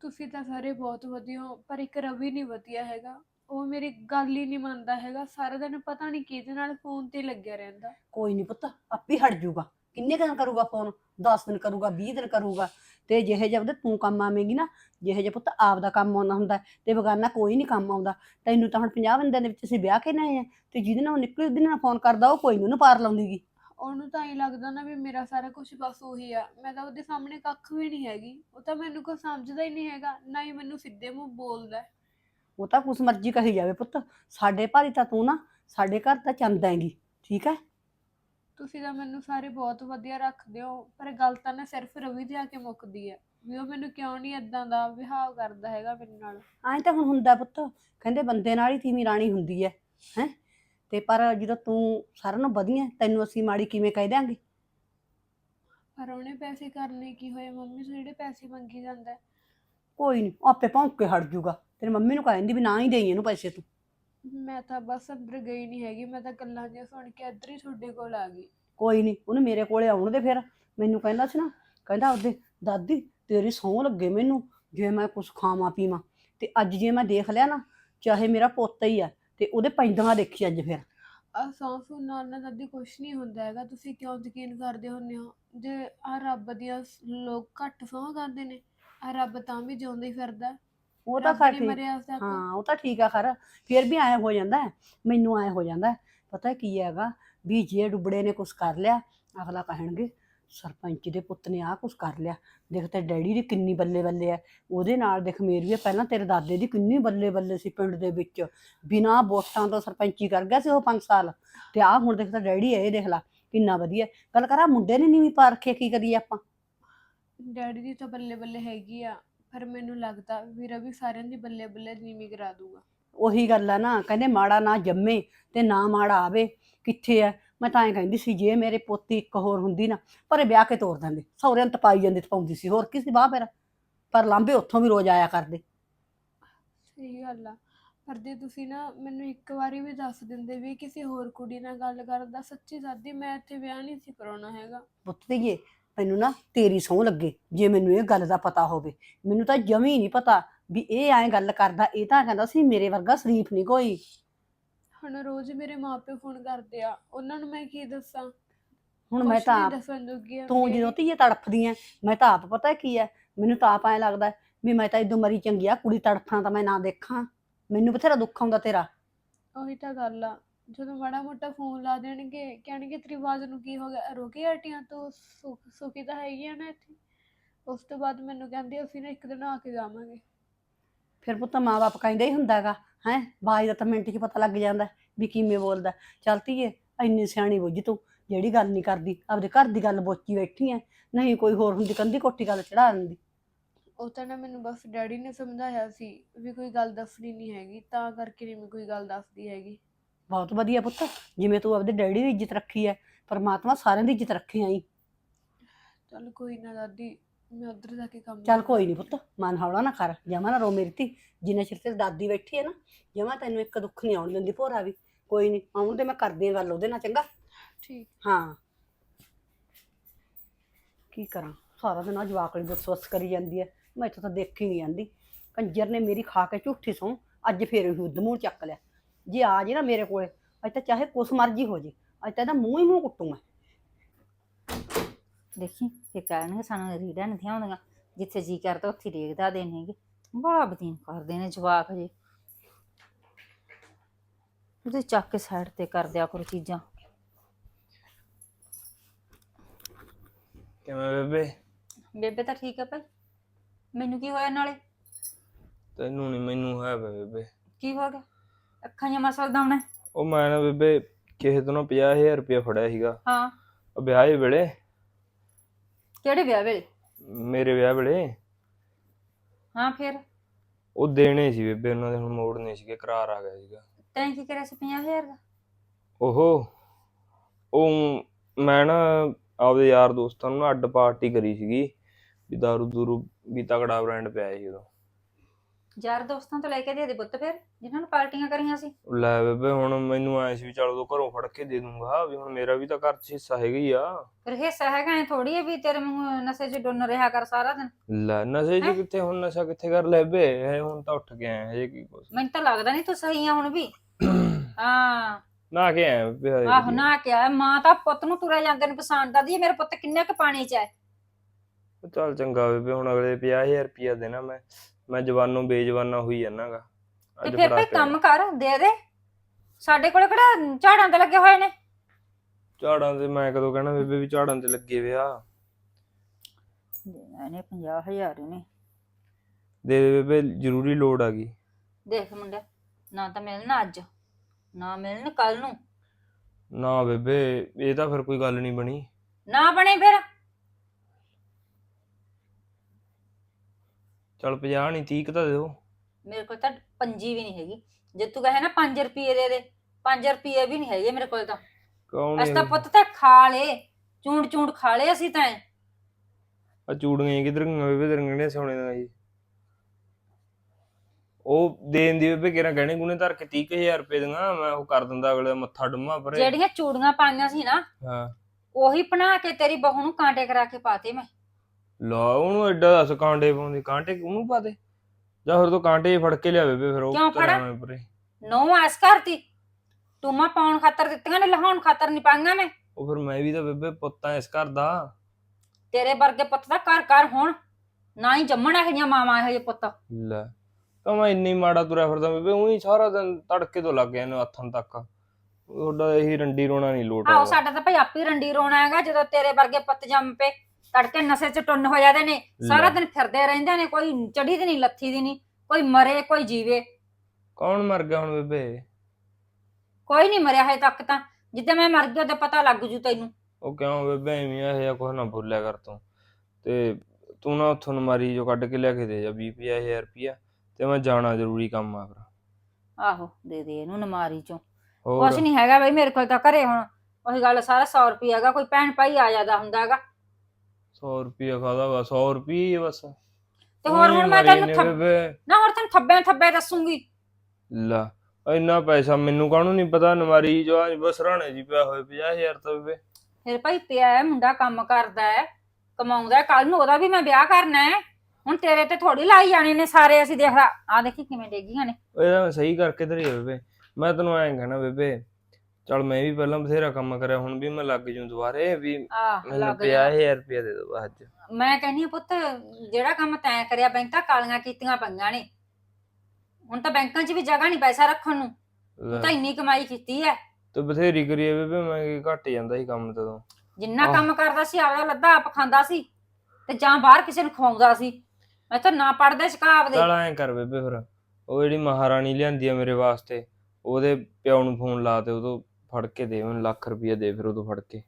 [SPEAKER 2] ਤੁਸੀਂ ਤਾਂ ਸਾਰੇ ਬਹੁਤ ਵਧੀਆ ਹੋ ਪਰ ਇੱਕ ਰਵੀ ਨਹੀਂ ਵਧੀਆ ਹੈਗਾ। ਉਹ ਮੇਰੀ ਗੱਲ ਹੀ ਨਹੀਂ ਮੰਨਦਾ ਹੈਗਾ। ਸਾਰਾ ਦਿਨ ਪਤਾ ਨਹੀਂ ਕਿਹਦੇ ਨਾਲ ਫੋਨ ਤੇ ਲੱਗਿਆ ਰਹਿੰਦਾ।
[SPEAKER 3] ਕੋਈ ਨਹੀਂ ਪੁੱਤ ਆਪੇ ਹਟ ਜਾਊਗਾ ਕਿੰਨੇ ਕੁ ਦਿਨ ਕਰੂਗਾ ਫੋਨ 10 ਦਿਨ ਕਰੂਗਾ 20 ਦਿਨ ਕਰੂਗਾ। ਤੇ ਜਿਹੇ ਜਿਹੇ ਉਹਦੇ ਤੂੰ ਕੰਮ ਆਵੇਂਗੀ ਨਾ ਜਿਹੇ ਜਿਹੇ ਪੁੱਤ ਆਪ ਦਾ ਕੰਮ ਆਉਂਦਾ ਹੁੰਦਾ ਤੇ ਬਗਾਨਾ ਕੋਈ ਨਹੀਂ ਕੰਮ ਆਉਂਦਾ। ਤੈਨੂੰ ਤਾਂ ਹੁਣ 50 ਬੰਦਿਆਂ ਦੇ ਵਿੱਚ ਅਸੀਂ ਵਿਆਹ ਕੇ ਨਾ ਆਏ ਆ ਤੇ ਜਿਹਦੇ ਨਾਲ ਉਹ ਨਿਕਲੀ ਉਹਦੇ ਨਾਲ ਫੋਨ ਕਰਦਾ ਉਹ ਕੋਈ ਨੀ ਉਹਨੂੰ ਪਾਰ ਲਾਉਂਦੀਗੀ।
[SPEAKER 2] ਉਹਨੂੰ ਤਾਂ ਹੀ ਲੱਗਦਾ ਨਾ ਵੀ ਮੇਰਾ ਸਾਰਾ ਕੁਝ ਬਸ ਉਹੀ ਆ। ਮੈਂ ਤਾਂ ਉਹਦੇ ਸਾਹਮਣੇ ਕੱਖ ਵੀ ਨਹੀਂ ਹੈਗੀ। ਉਹ ਤਾਂ ਮੈਨੂੰ ਕੋਈ ਸਮਝਦਾ ਹੀ ਨਹੀਂ ਹੈਗਾ ਨਾ ਹੀ ਮੈਨੂੰ ਸਿੱਧੇ ਮੂੰਹ ਬੋਲਦਾ। ਹੈ।
[SPEAKER 3] ਉਹ ਤਾਂ ਕੁਛ ਮਰਜ਼ੀ ਕਹੀ ਜਾਵੇ ਪੁੱਤ। ਸਾਡੇ ਭਾਰੀ ਤਾਂ ਤੂੰ ਨਾ ਸਾਡੇ ਘਰ ਤਾਂ ਚੰਦ ਹੈਗੀ ਠੀਕ ਹੈ?
[SPEAKER 2] ਤੁਸੀਂ ਤਾਂ ਮੈਨੂੰ ਸਾਰੇ ਬਹੁਤ ਵਧੀਆ ਰੱਖਦੇ ਹੋ ਪਰ ਗੱਲ ਤਾਂ ਨਾ ਸਿਰਫ ਰਵੀ ਤੇ ਆ ਕੇ ਮੁੱਕਦੀ ਹੈ ਵੀ ਉਹ ਮੈਨੂੰ ਕਿਉਂ ਨਹੀਂ ਇਦਾਂ ਦਾ ਵਿਹਾਰ ਕਰਦਾ ਹੈਗਾ ਮੇਰੇ ਨਾਲ।
[SPEAKER 3] ਐਂ ਤਾਂ ਹੁਣ ਹੁੰਦਾ ਪੁੱਤ ਕਹਿੰਦੇ ਬੰਦੇ ਨਾਲ ਹੀ ਤੀਵੀਂ ਰਾਣੀ ਹੁੰਦੀ ਹੈ ਹੈ? ਤੇ ਪਰ ਜਦੋਂ ਤੂੰ ਸਾਰਿਆਂ ਨੂੰ ਵਧੀਆ ਤੈਨੂੰ ਅਸੀਂ ਮਾੜੀ ਕਿਵੇਂ ਕਹਿ ਦਿਆਂਗੇ?
[SPEAKER 2] ਪਰ ਉਹਨੇ ਪੈਸੇ ਕਰਨੇ ਕੀ ਹੋਏ? ਮੰਮੀ ਤੋਂ ਜਿਹੜੇ ਪੈਸੇ ਮੰਗੀ ਜਾਂਦਾ ਹੈ।
[SPEAKER 3] ਕੋਈ ਨਹੀਂ ਆਪੇ ਭੌਂਕ ਕੇ ਹਟ ਜਾਊਗਾ ਤੇਰੀ ਮੰਮੀ ਨੂੰ ਕਹਿੰਦੀ ਵੀ ਨਾ ਹੀ ਦੇਈ ਇਹਨੂੰ ਪੈਸੇ ਤੂੰ।
[SPEAKER 2] ਮੈਂ ਤਾਂ ਬਸ ਅੰਦਰ ਗਈ ਨਹੀਂ ਹੈਗੀ ਮੈਂ ਤਾਂ ਗੱਲਾਂ ਜਿਹੀਆਂ ਸੁਣ ਕੇ ਇੱਧਰ ਹੀ ਤੁਹਾਡੇ ਕੋਲ ਆ ਗਈ।
[SPEAKER 3] ਕੋਈ ਨਹੀਂ ਉਹਨੂੰ ਮੇਰੇ ਕੋਲੇ ਆਉਣ ਦੇ ਫਿਰ। ਮੈਨੂੰ ਕਹਿੰਦਾ ਸੀ ਨਾ ਕਹਿੰਦਾ ਉਹਦੇ ਦਾਦੀ ਤੇਰੀ ਸਹੁੰ ਲੱਗੇ ਮੈਨੂੰ ਜੇ ਮੈਂ ਕੁਝ ਖਾਵਾਂ ਪੀਵਾਂ। ਤੇ ਅੱਜ ਜੇ ਮੈਂ ਦੇਖ ਲਿਆ ਨਾ ਚਾਹੇ ਮੇਰਾ ਪੁੱਤ ਹੀ ਆ ਤੇ ਉਹਦੇ ਪੈਂਦੀਆਂ ਦੇਖੀ ਅੱਜ ਫਿਰ।
[SPEAKER 2] ਆ ਸੌਂਫੂ ਨਾਲ ਨਾ ਦਾਦੀ ਕੁਛ ਨਹੀਂ ਹੁੰਦਾ ਹੈਗਾ ਤੁਸੀਂ ਕਿਉਂ ਯਕੀਨ ਕਰਦੇ ਹੁੰਦੇ ਹੋ? ਜੇ ਆ ਰੱਬ ਦੀਆਂ ਸ- ਲੋਕ ਘੱਟ ਸੌਂ ਕਰਦੇ ਨੇ ਆ ਰੱਬ ਤਾਂ ਵੀ ਜਿਉਂਦਾ ਹੀ ਫਿਰਦਾ।
[SPEAKER 3] ਉਹ ਤਾਂ ਖੈਰ ਠੀਕ ਹਾਂ ਉਹ ਤਾਂ ਠੀਕ ਆ ਖਰ ਫਿਰ ਵੀ ਐ ਹੋ ਜਾਂਦਾ ਹੈ, ਮੈਨੂੰ ਐ ਹੋ ਜਾਂਦਾ ਹੈ, ਪਤਾ ਕੀ ਹੈਗਾ ਵੀ ਜੇ ਡੁੱਬੜੇ ਨੇ ਕੁਝ ਕਰ ਲਿਆ ਅਗਲਾ ਕਹਿਣਗੇ ਸਰਪੰਚ ਦੇ ਪੁੱਤ ਨੇ ਆ ਕੁਝ ਕਰ ਲਿਆ। ਦੇਖ ਤੇ ਡੈਡੀ ਦੀ ਕਿੰਨੀ ਬੱਲੇ ਬੱਲੇ ਐ ਉਹਦੇ ਨਾਲ ਦੇਖ ਮੇਰੀ ਵੀ ਪਹਿਲਾਂ ਤੇਰੇ ਦਾਦੇ ਦੀ ਕਿੰਨੀ ਬੱਲੇ ਬੱਲੇ ਸੀ ਪਿੰਡ ਦੇ ਵਿੱਚ। ਬਿਨਾਂ ਵੋਟਾਂ ਤੋਂ ਸਰਪੰਚੀ ਕਰ ਗਿਆ ਸੀ ਉਹ 5 ਸਾਲ। ਤੇ ਆ ਹੁਣ ਦੇਖ ਤਾਂ ਡੈਡੀ ਇਹ ਦੇਖ ਲਾ ਕਿੰਨਾ ਵਧੀਆ ਗੱਲ ਕਰਾਂ ਮੁੰਡੇ ਨੇ ਨੀਵੀਂ ਪਾ ਰੱਖਿਆ ਕੀ ਕਰੀਏ ਆਪਾਂ?
[SPEAKER 2] ਡੈਡੀ ਦੀ ਤਾਂ ਬੱਲੇ ਬੱਲੇ ਹੈਗੀ ਆ। ਪਰ ਮੈਨੂੰ ਲੱਗਦਾ ਵੀ ਰਵੀ ਸਾਰਿਆਂ ਦੀ ਬੱਲੇ ਬੱਲੇ ਨੀਵੀਂ ਕਰਾ ਦੂਗਾ
[SPEAKER 3] ਉਹੀ ਗੱਲ ਆ ਨਾ ਕਹਿੰਦੇ ਮਾੜਾ ਨਾ ਜੰਮੇ ਤੇ ਨਾ ਮਾੜਾ ਆਵੇ ਕਿੱਥੇ ਐ? ਮੈਂ ਤਾਂ ਐਂ ਕਹਿੰਦੀ ਸੀ ਜੇ ਮੇਰੇ ਪੋਤੀ ਇੱਕ ਹੋਰ ਹੁੰਦੀ ਨਾ ਪਰ ਇਹ ਵਿਆਹ ਕੇ ਤੋਰ ਦਿੰਦੇ। ਸਹੁਰਿਆਂ ਨੂੰ ਤਪਾਈ ਜਾਂਦੀ ਤਪਾਉਂਦੀ ਸੀ ਹੋਰ ਕਿਸੇ ਬਾਹ ਫਿਰ? ਪਰ ਲਾਂਬੇ ਉੱਥੋਂ ਵੀ ਰੋਜ਼ ਆਇਆ ਕਰਦੇ।
[SPEAKER 2] ਸਹੀ ਗੱਲ ਆ। ਪਰ ਜੇ ਤੁਸੀਂ ਨਾ ਮੈਨੂੰ ਇੱਕ ਵਾਰੀ ਵੀ ਦੱਸ ਦਿੰਦੇ ਵੀ ਕਿਸੇ ਹੋਰ ਕੁੜੀ ਨਾਲ ਗੱਲ ਕਰਦਾ ਸੱਚੀ ਸਾਦੀ ਮੈਂ ਇੱਥੇ ਵਿਆਹ ਨਹੀਂ ਸੀ ਕਰਾਉਣਾ ਹੈਗਾ।
[SPEAKER 3] ਪੁੱਤ ਧੀਏ ਮੈਨੂੰ ਨਾ ਤੇਰੀ ਸਹੁੰ ਲੱਗੇ ਜੇ ਮੈਨੂੰ ਇਹ ਗੱਲ ਦਾ ਪਤਾ ਹੋਵੇ। ਮੈਨੂੰ ਤਾਂ ਜਮੀ ਨਹੀਂ ਪਤਾ ਵੀ ਇਹ ਐਂ ਗੱਲ ਕਰਦਾ ਇਹ ਤਾਂ ਕਹਿੰਦਾ ਸੀ ਮੇਰੇ ਵਰਗਾ ਸ਼ਰੀਫ ਨਹੀਂ ਕੋਈ।
[SPEAKER 2] ਹੁਣ ਰੋਜ਼ ਮੇਰੇ ਮਾਪੇ ਫੋਨ ਕਰਦੇ ਆ ਉਹਨਾਂ ਨੂੰ ਮੈਂ ਕੀ ਦੱਸਾਂ?
[SPEAKER 3] ਹੁਣ ਮੈਂ
[SPEAKER 2] ਕੁਛ
[SPEAKER 3] ਤਾਂ ਆਪ
[SPEAKER 2] ਦੱਸਣ ਜੋਗੀ ਆ
[SPEAKER 3] ਤੂੰ। ਜਦੋਂ ਧੀਏ ਤੜਫਦੀ ਐ ਮੈਂ ਤਾਂ ਆਪ ਪਤਾ ਕੀ ਐ ਮੈਨੂੰ ਤਾਂ ਆਪ ਐਂ ਲੱਗਦਾ ਵੀ ਮੈਂ ਤਾਂ ਇਦੋਂ ਮਰੀ ਚੰਗੀ ਆ ਕੁੜੀ ਤੜਫਣਾ ਤਾਂ ਮੈਂ ਨਾ ਦੇਖਾਂ। ਮੈਨੂੰ ਬਥੇਰਾ ਦੁੱਖ ਆਉਂਦਾ ਤੇਰਾ।
[SPEAKER 2] ਉਹੀ ਤਾਂ ਗੱਲ ਆ। ਜਦੋਂ ਮਾੜਾ ਮੋਟਾ ਫੋਨ ਲਾ ਦੇਣਗੇ ਕਹਿਣਗੇ ਤੇਰੀ ਆਵਾਜ਼ ਨੂੰ ਕੀ ਹੋ ਗਿਆ? ਰੁਕੀ ਹਟੀਆਂ ਤੋਂ ਸੁੱਖ ਸੁਖੀ ਤਾਂ ਹੈਗੀ ਆ ਨਾ ਇੱਥੇ। ਉਸ ਤੋਂ ਬਾਅਦ ਮੈਨੂੰ ਕਹਿੰਦੇ ਅਸੀਂ ਨਾ ਇੱਕ ਦਿਨ ਆ ਕੇ ਜਾਵਾਂਗੇ।
[SPEAKER 3] ਫਿਰ ਪੁੱਤ ਮਾਂ-ਬਾਪ ਕਹਿੰਦਾ ਹੀ ਹੁੰਦਾਗਾ ਹੈ? ਬਾਈ ਦਾ ਤਾਂ ਮਿੰਟ 'ਚ ਪਤਾ ਲੱਗ ਜਾਂਦਾ ਵੀ ਕਿਵੇਂ ਬੋਲਦਾ। ਚੱਲ ਧੀਏ ਇੰਨੀ ਸਿਆਣੀ ਬੁੱਝ ਤੂੰ ਜਿਹੜੀ ਗੱਲ ਨਹੀਂ ਕਰਦੀ ਆਪਦੇ ਘਰ ਦੀ ਗੱਲ ਬੋਚੀ ਬੈਠੀ ਐ ਨਹੀਂ ਕੋਈ ਹੋਰ ਹੁੰਦੀ ਕੰਦੀ ਕੋਠੀ ਗੱਲ ਚੜਾ ਦਿੰਦੀ।
[SPEAKER 2] ਉਹ ਤਾਂ ਨਾ ਮੈਨੂੰ ਬਸ ਡੈਡੀ ਨੇ ਸਮਝਾਇਆ ਸੀ ਵੀ ਕੋਈ ਗੱਲ ਦੱਸਣੀ ਨਹੀਂ ਹੈਗੀ ਤਾਂ ਕਰਕੇ ਨਹੀਂ ਮੈਂ ਕੋਈ ਗੱਲ ਦੱਸਦੀ ਹੈਗੀ।
[SPEAKER 3] ਬਹੁਤ ਵਧੀਆ ਪੁੱਤ। ਜਿਵੇਂ ਤੂੰ ਆਪਦੇ ਡੈਡੀ ਦੀ ਇੱਜ਼ਤ ਰੱਖੀ ਐ ਪਰਮਾਤਮਾ ਸਾਰਿਆਂ ਦੀ ਇੱਜ਼ਤ ਰੱਖੇ ਆਈ।
[SPEAKER 2] ਚੱਲ ਕੋਈ ਨਾ ਦਾਦੀ ਮੈਂ ਉੱਧਰ ਜਾ ਕੇ ਕੰਮ
[SPEAKER 3] ਚੱਲ ਕੋਈ ਨਹੀਂ ਪੁੱਤ ਮਨ ਹੌਲਾ ਨਾ ਕਰ ਜਮਾ ਨਾ ਰੋ ਮੇਰੀ ਧੀ। ਜਿੰਨਾ ਚਿਰ ਤੇ ਦਾਦੀ ਬੈਠੀ ਐ ਨਾ ਜਮਾ ਤੈਨੂੰ ਇੱਕ ਦੁੱਖ ਨਹੀਂ ਆਉਣ ਦਿੰਦੀ ਭੋਰਾ ਵੀ। ਕੋਈ ਨਹੀਂ ਆਉਣ ਤੇ ਮੈਂ ਕਰਦੀ ਆਂ ਗੱਲ ਉਹਦੇ ਨਾਲ ਚੰਗਾ?
[SPEAKER 2] ਠੀਕ।
[SPEAKER 3] ਹਾਂ। ਕੀ ਕਰਾਂ? ਸਾਰਾ ਦਿਨ ਆ ਜਵਾਕੜੀ ਦੱਸ ਵਸ ਕਰੀ ਜਾਂਦੀ ਐ। ਮੈਂ ਇੱਥੋਂ ਤਾਂ ਦੇਖੀ ਨਹੀਂ ਜਾਂਦੀ ਕੰਜਰ ਨੇ ਮੇਰੀ ਖਾ ਕੇ ਝੂਠੀ ਸੌਂ ਅੱਜ ਫੇਰ ਉਹ ਹੁੱਦ ਮੂੰਹ ਚੱਕ ਲਿਆ। ਜੇ ਆ ਜੇ ਨਾ ਮੇਰੇ ਕੋਲੇ ਅੱਜ ਤਾਂ ਚਾਹੇ ਕੁਛ ਮਰਜ਼ੀ ਹੋ ਜੇ ਅੱਜ ਤਾਂ ਇਹਦਾ ਮੂੰਹ ਹੀ ਮੂੰਹ ਕੁੱਟੂ ਮੈਂ।
[SPEAKER 1] ਦੇਖੀ ਇਹ ਕਹਿਣਗੇ ਸਾਨੂੰ ਰੀੜਾਂ ਨਹੀਂ ਆਉਂਦੀਆਂ ਜਿੱਥੇ ਜੀ ਕਰਦਾ ਉੱਥੇ ਰੇਗਦਾ ਦੇਣਗੇ ਬੜਾ ਬਤੀਨ ਕਰਦੇ ਨੇ ਜਵਾਕ ਜੇ। ਉਹਦੇ ਚੱਕ ਕੇ ਸਾਈਡ ਤੇ ਕਰ ਦਿਆ ਕਰੋ ਚੀਜ਼ਾਂ।
[SPEAKER 4] ਕਿਵੇਂ ਬੇਬੇ?
[SPEAKER 1] ਬੇਬੇ ਤਾਂ ਠੀਕ ਹੈ ਭਾਈ। ਮੈਨੂੰ ਕੀ ਹੋਇਆ ਨਾਲੇ?
[SPEAKER 4] ਤੈਨੂੰ ਨਹੀਂ ਮੈਨੂੰ ਹੈ ਬੇਬੇ।
[SPEAKER 1] ਕੀ ਹੋ ਗਿਆ? ਅੱਖਾਂ ਜਾਂ ਮਸਲ ਦਾਉਣਾ
[SPEAKER 4] ਉਹ ਮੈਂ ਨਾ ਬੇਬੇ ਕਿਸੇ ਤੋਂ ਨਾ 50000 ਰੁਪਇਆ ਫੜਿਆ ਸੀਗਾ।
[SPEAKER 1] ਹਾਂ।
[SPEAKER 4] ਉਹ ਵਿਆਹ ਵੇਲੇ।
[SPEAKER 1] ਕਿਹੜੇ ਵਿਆਹ ਵੇਲੇ?
[SPEAKER 4] ਮੇਰੇ ਵਿਆਹ ਵੇਲੇ।
[SPEAKER 1] ਹਾਂ ਫਿਰ?
[SPEAKER 4] ਉਹ ਦੇਣੇ ਸੀ ਬੇਬੇ ਉਹਨਾਂ ਦੇ ਹੁਣ ਮੋੜਨੇ ਸੀਗੇ ਕਰਾਰ ਆ ਗਿਆ ਸੀਗਾ।
[SPEAKER 1] ਤੈਂ ਕੀ ਕਰਿਆ ਸੀ 50000 ਦਾ?
[SPEAKER 4] ਓਹੋ। ਉਹ ਮੈਂ ਨਾ ਆਪਦੇ ਯਾਰ ਦੋਸਤਾਂ ਨੂੰ ਨਾ ਅੱਡ ਪਾਰਟੀ ਕਰੀ ਸੀਗੀ ਵੀ ਦਾਰੂ ਦੂਰੂ ਵੀ ਤਗੜਾ ਬ੍ਰਾਂਡ ਪਿਆ ਸੀ ਉਦੋਂ।
[SPEAKER 1] ਯਾਰ ਦੋਸਤਾਂ ਤੋਂ ਲੈ ਕੇ ਦੇ ਦੇ ਪੁੱਤ ਫਿਰ ਜਿਨ੍ਹਾਂ ਨੂੰ ਪਾਰਟੀਆਂ ਕਰੀਆਂ ਸੀ।
[SPEAKER 4] ਲੈ ਬੇਬੇ ਹੁਣ ਮੈਨੂੰ ਐ ਸੀ ਵੀ ਚਲ ਉਹ ਘਰੋਂ ਫੜ ਕੇ ਦੇ ਦੂੰਗਾ ਵੀ ਹੁਣ ਮੇਰਾ ਵੀ ਤਾਂ ਘਰ 'ਚ ਹਿੱਸਾ ਹੈਗਾ ਹੀ ਆ।
[SPEAKER 1] ਫਿਰ ਹਿੱਸਾ ਹੈਗਾ ਐ ਥੋੜੀ ਹੈ ਵੀ ਤੇਰੇ ਮੂੰਹ ਨਸ਼ੇ 'ਚ ਡੁੰਨ ਰਿਹਾ ਕਰ ਸਾਰਾ ਦਿਨ।
[SPEAKER 4] ਲੈ ਨਸ਼ੇ
[SPEAKER 1] ਹੈਂ?
[SPEAKER 4] ਕਿੱਥੇ ਹੁਣ ਨਸ਼ਾ ਕਿੱਥੇ ਕਰ ਲੈ ਬੇ ਇਹ ਹੁਣ ਤਾਂ ਉੱਠ ਗਿਆ ਹਜੇ ਕੀ ਕੁਛ।
[SPEAKER 1] ਮੈਨੂੰ ਤਾਂ ਲੱਗਦਾ ਨਹੀਂ ਤੂੰ ਸਹੀ ਆ ਹੁਣ ਵੀ। ਹਾਂ।
[SPEAKER 4] ਨਾ ਕੇ ਆਇਆ ਬੇਬੇ ਹਜੇ
[SPEAKER 1] ਆਹੋ
[SPEAKER 4] ਵੀ।
[SPEAKER 1] ਨਾ ਕਿਹਾ ਮਾਂ ਤਾਂ ਪੁੱਤ ਨੂੰ ਤੁਰੇ ਜਾਂਦੇ ਨੂੰ ਪਸੰਦ ਆਦੀ ਮੇਰੇ ਪੁੱਤ ਕਿੰਨੇ ਕੁ ਪਾਣੀ 'ਚ ਹੈ
[SPEAKER 4] ਚੱਲ ਚੰਗਾ ਬੇਬੇ ਹੁਣ ਅਗਲੇ 50000 ਰੁਪਇਆ ਦੇਣਾ ਮੈਂ। ਮੈਂ ਜਵਾਨੋਂ ਬੇਜਵਾਨਾ ਹੋਈ ਜਾਣਾਗਾ।
[SPEAKER 1] ਤੇ ਫਿਰ ਭਾਈ ਕੰਮ ਕਰ ਦੇ ਦੇ। ਸਾਡੇ ਕੋਲ ਕਿਹੜਾ ਝਾੜਾਂ ਤੇ ਲੱਗੇ ਹੋਏ ਨੇ?
[SPEAKER 4] ਝਾੜਾਂ ਤੇ ਮੈਂ ਕਦੋਂ ਕਹਿਣਾ ਬੇਬੇ ਵੀ ਝਾੜਾਂ ਤੇ ਲੱਗੇ ਵਿਆ
[SPEAKER 1] ਇਹਨੇ 50000 ਨੇ
[SPEAKER 4] ਦੇ ਦੇ ਬੇਬੇ ਜ਼ਰੂਰੀ ਲੋੜ ਆ ਗਈ।
[SPEAKER 1] ਦੇਖ ਮੁੰਡਾ ਨਾ ਤਾਂ ਮਿਲਣਾ ਅੱਜ ਨਾ ਮਿਲਣ ਕੱਲ ਨੂੰ।
[SPEAKER 4] ਨਾ ਬੇਬੇ ਇਹ ਤਾਂ ਫਿਰ ਕੋਈ ਗੱਲ ਨਹੀਂ ਬਣੀ।
[SPEAKER 1] ਨਾ ਬਣੇ ਫਿਰ।
[SPEAKER 4] ਚਲ 50 ਨਹੀਂ 30 ਕੁ ਤਾਂ ਦਿਓ।
[SPEAKER 1] ਮੇਰੇ ਕੋਲ ਤਾਂ ਪੰਜੀ ਵੀ ਨਹੀਂ ਹੈਗੀ। ਜੇ ਤੂੰ ਕਹੇ ਨਾ 5 ਰੁਪਏ ਦੇ ਦੇ 5 ਰੁਪਏ ਵੀ ਨਹੀਂ ਹੈਗੇ ਮੇਰੇ ਕੋਲ ਤਾਂ।
[SPEAKER 4] ਕੌਣ
[SPEAKER 1] ਅਸੀਂ ਤਾਂ ਪੁੱਤ ਤੇ ਖਾ ਲੇ ਚੂੰਡ ਚੂੰਡ ਖਾ ਲੇ ਅਸੀਂ ਤਾਂ।
[SPEAKER 4] ਆ ਚੂੜੀਆਂ ਕਿੱਧਰ ਗਈਆਂ ਬੇਬੇ ਤੇਰੇ ਗਹਿਣੇ ਸੋਨੇ ਦਾ ਜੀ ਉਹ ਦੇਣ ਦੀ ਬੇਬੇ ਕਿਹੜਾ ਗਹਿਣੇ ਗੁਣੇ ਧਰ ਕੇ 30000 ਰੁਪਏ ਦੀਆਂ ਮੈਂ ਉਹ ਕਰ ਦਿੰਦਾ ਅਗਲੇ ਦਾ ਮੱਥਾ ਡੁੰਮਾ ਪਰੇ।
[SPEAKER 1] ਜਿਹੜੀਆਂ ਚੂੜੀਆਂ ਪਾਈਆਂ ਸੀ ਨਾ
[SPEAKER 4] ਹਾਂ।
[SPEAKER 1] ਉਹੀ ਬਣਾ ਕੇ ਤੇਰੀ ਬਹੂ ਨੂੰ ਕਾਂਟੇ ਕਰਾ ਕੇ ਪਾਤੇ ਮੈਂ।
[SPEAKER 4] ਲਾ ਉਹਨੂੰ ਐਡਾ ਦੱਸ ਕਾਂਟੇ ਪਾਉਂਦੀ ਕਾਂਟੇ ਉਹਨੂੰ ਪਾ ਦੇ। ਜਾਂ ਫਿਰ ਤੂੰ ਕਾਂਟੇ ਹੀ ਫੜ ਕੇ ਲਿਆ ਬੇਬੇ ਫਿਰ ਉਹ
[SPEAKER 1] ਕਿਉਂ
[SPEAKER 4] ਧਰਿਆ
[SPEAKER 1] ਫੜਾਂ?
[SPEAKER 4] ਮੈਂ ਪਰੇ
[SPEAKER 1] ਨੌ ਐਸ ਕਰਤੀ। ਟੂਮਾ ਪਾਉਣ ਖਾਤਰ ਦਿੱਤੀਆਂ ਨੇ ਲਹਾਉਣ ਖਾਤਰ ਨਹੀਂ ਪਾਈਆਂ ਮੈਂ।
[SPEAKER 4] ਉਹ ਫਿਰ ਮੈਂ ਵੀ ਤਾਂ ਬੇਬੇ ਪੁੱਤਾਂ ਇਸ ਘਰ ਦਾ।
[SPEAKER 1] ਤੇਰੇ ਵਰਗੇ ਪੁੱਤ ਦਾ ਘਰ ਘਰ ਹੋਣ ਨਾ ਹੀ ਜੰਮਣ ਇਹੋ ਜਿਹੀਆਂ ਮਾਵਾਂ ਇਹੋ ਜਿਹੇ ਪੁੱਤ।
[SPEAKER 4] ਲੈ ਤਾਂ ਮੈਂ ਇੰਨੀ ਮਾੜਾ ਤੁਰਿਆ ਫਿਰਦਾ ਬੇਬੇ ਉਹੀ ਸਾਰਾ ਦਿਨ ਤੜਕੇ ਤੋਂ ਲੱਗ ਗਿਆ ਇਹਨੂੰ ਹੱਥਾਂ ਤੱਕ। ਤੁਹਾਡਾ ਇਹੀ ਰੰਡੀ ਰੋਣਾ ਨਹੀਂ ਲੋਟ
[SPEAKER 1] ਆਹੋ
[SPEAKER 4] ਆਉਂਦਾ।
[SPEAKER 1] ਸਾਡਾ ਤਾਂ ਭਾਈ ਆਪੀ ਰੰਡੀ ਰੋਣਾ ਹੈਗਾ ਜਦੋਂ ਤੇਰੇ ਵਰਗੇ ਪੁੱਤ ਜੰਮ ਪਏ। ਤੜਕੇ ਨਸ਼ੇ ਚ ਟੁੰਨ ਹੋ ਜਾਂਦੇ ਨੇ ਸਾਰਾ
[SPEAKER 4] ਲੈ।
[SPEAKER 1] ਦਿਨ ਫਿਰਦੇ ਰਹਿੰਦੇ ਨੇ ਕੋਈ ਚੜੀ ਦੀ ਨਹੀਂ ਲੱਥੀ ਦੀ ਨਹੀਂ ਕੋਈ ਮਰੇ ਕੋਈ ਜੀਵੇ।
[SPEAKER 4] ਕੌਣ ਮਰ ਗਿਆ ਹੁਣ ਬੇਬੇ?
[SPEAKER 1] ਕੋਈ ਨਹੀਂ ਮਰਿਆ ਹਜੇ ਤੱਕ ਤਾਂ ਜਿੱਦਾਂ ਮੈਂ ਮਰ ਗਿਆ ਤਾਂ ਪਤਾ ਲੱਗ ਜੂ ਤੈਨੂੰ।
[SPEAKER 4] ਉਹ ਕਿਉਂ ਬੇਬੇ ਐਵੇਂ ਇਹ ਜਿਹਾ ਕੁਛ ਨਾ ਭੁੱਲਿਆ ਕਰ ਤੂੰ। ਤੇ ਤੂੰ ਨਾ ਉੱਥੋਂ ਨਮਾਰੀ ਜੋ ਕੱਢ ਕੇ ਲਿਆ ਕੇ ਦੇ ਜਾ 20 ਹਜ਼ਾਰ ਰੁਪਿਆ ਤੇ ਮੈਂ ਜਾਣਾ ਜ਼ਰੂਰੀ ਕੰਮ ਆ ਫਿਰ।
[SPEAKER 1] ਆਹੋ ਦੇ ਦੇ ਇਹਨੂੰ ਨਮਾਰੀ ਚੋਂ।
[SPEAKER 4] ਹੋਰ?
[SPEAKER 1] ਕੁਛ ਨਹੀਂ ਹੈਗਾ ਬਈ ਮੇਰੇ ਕੋਲ ਤਾਂ ਘਰੇ ਹੁਣ ਉਹੀ ਗੱਲ ਸਾਰਾ 100 ਰੁਪਏ ਹੈਗਾ ਕੋਈ ਭੈਣ ਭਾਈ ਆ ਜਾਂਦਾ ਹੁੰਦਾ ਹੈਗਾ
[SPEAKER 4] 100 ਰੁਪਿਆ ਖਾਦਾ ਵਾ 100 ਰੁਪਏ ਬਸ।
[SPEAKER 1] ਤੇ ਹੋਰ ਹੁਣ ਮੈਂ ਤੈਨੂੰ ਥੱਬ- ਨਾ ਹੋਰ ਤੈਨੂੰ ਥੱਬੇ ਥੱਬੇ ਦੱਸੂਗੀ।
[SPEAKER 4] ਲਾ ਇੰਨਾ ਪੈਸਾ ਮੈਨੂੰ ਕਾਹਨੂੰ ਨਹੀਂ ਪਤਾ ਨਮਾਰੀ ਜੋ ਅੱਜ ਬਸ ਰਾਣੇ ਜੀ ਪਿਆ ਹੋਏ 50000 ਤਾਂ ਬੇਬੇ।
[SPEAKER 1] ਫਿਰ ਭਾਈ ਪਿਆ ਹੈ ਮੁੰਡਾ ਕੰਮ ਕਰਦਾ ਹੈ ਕਮਾਉਂਦਾ ਹੈ ਕੱਲ ਨੂੰ ਉਹਦਾ ਵੀ ਮੈਂ ਵਿਆਹ ਕਰਨਾ ਹੈ। ਹੁਣ ਤੇਰੇ ਤੇ ਥੋੜੀ ਲਾਈ ਜਾਣੇ ਨੇ ਸਾਰੇ ਅਸੀਂ ਦੇਖ ਲਾ। ਆ ਦੇਖੀ ਕਿਵੇਂ ਡੇਗੀਆਂ ਨੇ।
[SPEAKER 4] ਉਹ ਇਹਦਾ ਮੈਂ ਸਹੀ ਕਰਕੇ ਧਰੀ ਆ ਬੇਬੇ। ਮੈਂ ਤੈਨੂੰ ਐਂ ਕਹਿਣਾ ਬੇਬੇ ਚਲ ਮੈਂ ਵੀ ਪਹਿਲਾਂ ਬਥੇਰਾ ਕੰਮ ਕਰਿਆ ਹੁਣ ਵੀ ਮੈਂ ਲੱਗ ਜੂ ਦੁਬਾਰੇ ਵੀ
[SPEAKER 1] ਆਹ
[SPEAKER 4] ਮੈਨੂੰ
[SPEAKER 1] ਲੱਗ ਜਾ।
[SPEAKER 4] 50000 ਰੁਪਇਆ ਦੇ ਦੋ ਅੱਜ।
[SPEAKER 1] ਮੈਂ ਕਹਿੰਦੀ ਹਾਂ ਪੁੱਤ ਜਿਹੜਾ ਕੰਮ ਤੈਂ ਕਰਿਆ ਬੈਂਕਾਂ ਕਾਲੀਆਂ ਕੀਤੀਆਂ ਪਈਆਂ ਨੇ। ਹੁਣ ਤਾਂ ਬੈਂਕਾਂ 'ਚ ਵੀ ਜਗ੍ਹਾ ਨਹੀਂ ਪੈਸਾ ਰੱਖਣ ਨੂੰ।
[SPEAKER 4] ਲੈ,
[SPEAKER 1] ਤਾਂ ਇੰਨੀ ਕਮਾਈ ਕੀਤੀ ਹੈ
[SPEAKER 4] ਤੇ ਬਥੇਰੀ ਕਰੀਏ ਬੇਬੇ ਮੈਂ ਕੀ ਘੱਟ ਜਾਂਦਾ ਸੀ ਕੰਮ ਤਦੋਂ।
[SPEAKER 1] ਜਿੰਨਾ
[SPEAKER 4] ਆਹ।
[SPEAKER 1] ਕੰਮ ਕਰਦਾ ਸੀ ਆਪਦਾ ਲੱਦਾ ਆਪ ਖਾਂਦਾ ਸੀ ਤੇ ਜਾਂ ਬਾਹਰ ਕਿਸੇ ਨੂੰ ਖਵਾਉਂਦਾ ਸੀ। ਮੈਂ ਤਾਂ ਨਾ ਪੜਦੇ ਸ਼ਕਾਬ ਦੇ।
[SPEAKER 4] ਚੱਲ ਐਂ ਕਰ ਬੇਬੇ ਫਿਰ ਉਹ ਜਿਹੜੀ ਮਹਾਰਾਣੀ ਲਿਆਂਦੀ ਆ ਮੇਰੇ ਵਾਸਤੇ ਉਹਦੇ ਪਿਓ ਨੂੰ ਫੋਨ ਲਾ ਤੇ ਉਦੋਂ ਫੜ ਕੇ ਦੇ ਮੈਨੂੰ ਲੱਖ ਰੁਪਇਆ ਦੇ ਫਿਰ ਉਦੋਂ ਫੜ ਕੇ।